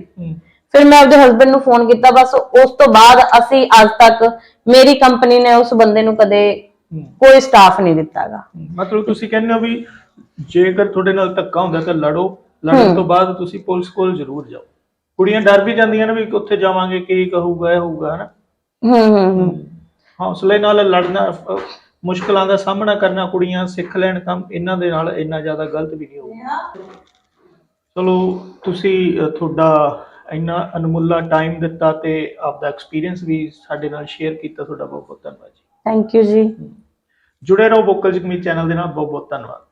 ਫਿਰ ਮੈਂ ਆਪਦੇ ਹਸਬੰਡ ਨੂੰ ਫੋਨ ਕੀਤਾ ਬਸ ਉਸ ਤੋਂ ਬਾਅਦ ਅਸੀਂ ਅੱਜ ਤੱਕ ਮੇਰੀ ਕੰਪਨੀ ਨੇ ਉਸ ਬੰਦੇ ਨੂੰ ਕਦੇ ਕੋਈ ਸਟਾਫ ਨਹੀਂ ਦਿੱਤਾਗਾ। ਮਤਲਬ ਤੁਸੀਂ ਕਹਿੰਦੇ ਹੋ ਵੀ ਜੇਕਰ ਤੁਹਾਡੇ ਨਾਲ ਧੱਕਾ ਹੁੰਦਾ ਤਾਂ ਲੜੋ। ਲੜਨ ਤੋਂ ਬਾਅਦ ਤੁਸੀਂ ਪੁਲਿਸ ਕੋਲ ਜ਼ਰੂਰ ਜਾਓ। ਕੁੜੀਆਂ ਡਰ ਵੀ ਜਾਂਦੀਆਂ ਨੇ ਵੀ ਉੱਥੇ ਜਾਵਾਂਗੇ ਕੀ ਕਹੂਗਾ ਇਹ ਹੋਊਗਾ ਹਨਾ? ਹੂੰ ਹੂੰ ਹੌਸਲੇ ਨਾਲ ਲੜਨਾ ਮੁਸ਼ਕਲਾਂ ਦਾ ਸਾਹਮਣਾ ਕਰਨਾ ਕੁੜੀਆਂ ਸਿੱਖ ਲੈਣ ਕੰਮ ਇਹਨਾਂ ਦੇ ਨਾਲ ਇੰਨਾ ਜ਼ਿਆਦਾ ਗਲਤ ਵੀ ਨਹੀਂ ਹੋਊਗਾ। ਚਲੋ ਤੁਸੀਂ ਤੁਹਾਡਾ ਇੰਨਾ ਅਨਮੁੱਲਾ ਟਾਈਮ ਦਿੱਤਾ ਤੇ ਆਪਦਾ ਐਕਸਪੀਰੀਅੰਸ ਵੀ ਸਾਡੇ ਨਾਲ ਸ਼ੇਅਰ ਕੀਤਾ ਤੁਹਾਡਾ ਬਹੁਤ ਬਹੁਤ ਧੰਨਵਾਦ ਜੀ। ਥੈਂਕ ਯੂ ਜੀ। ਜੁੜੇ ਰਹੋ ਵੋਕਲ ਜਗਮੀਤ ਚੈਨਲ ਦੇ ਨਾਲ ਬਹੁਤ ਬਹੁਤ ਧੰਨਵਾਦ।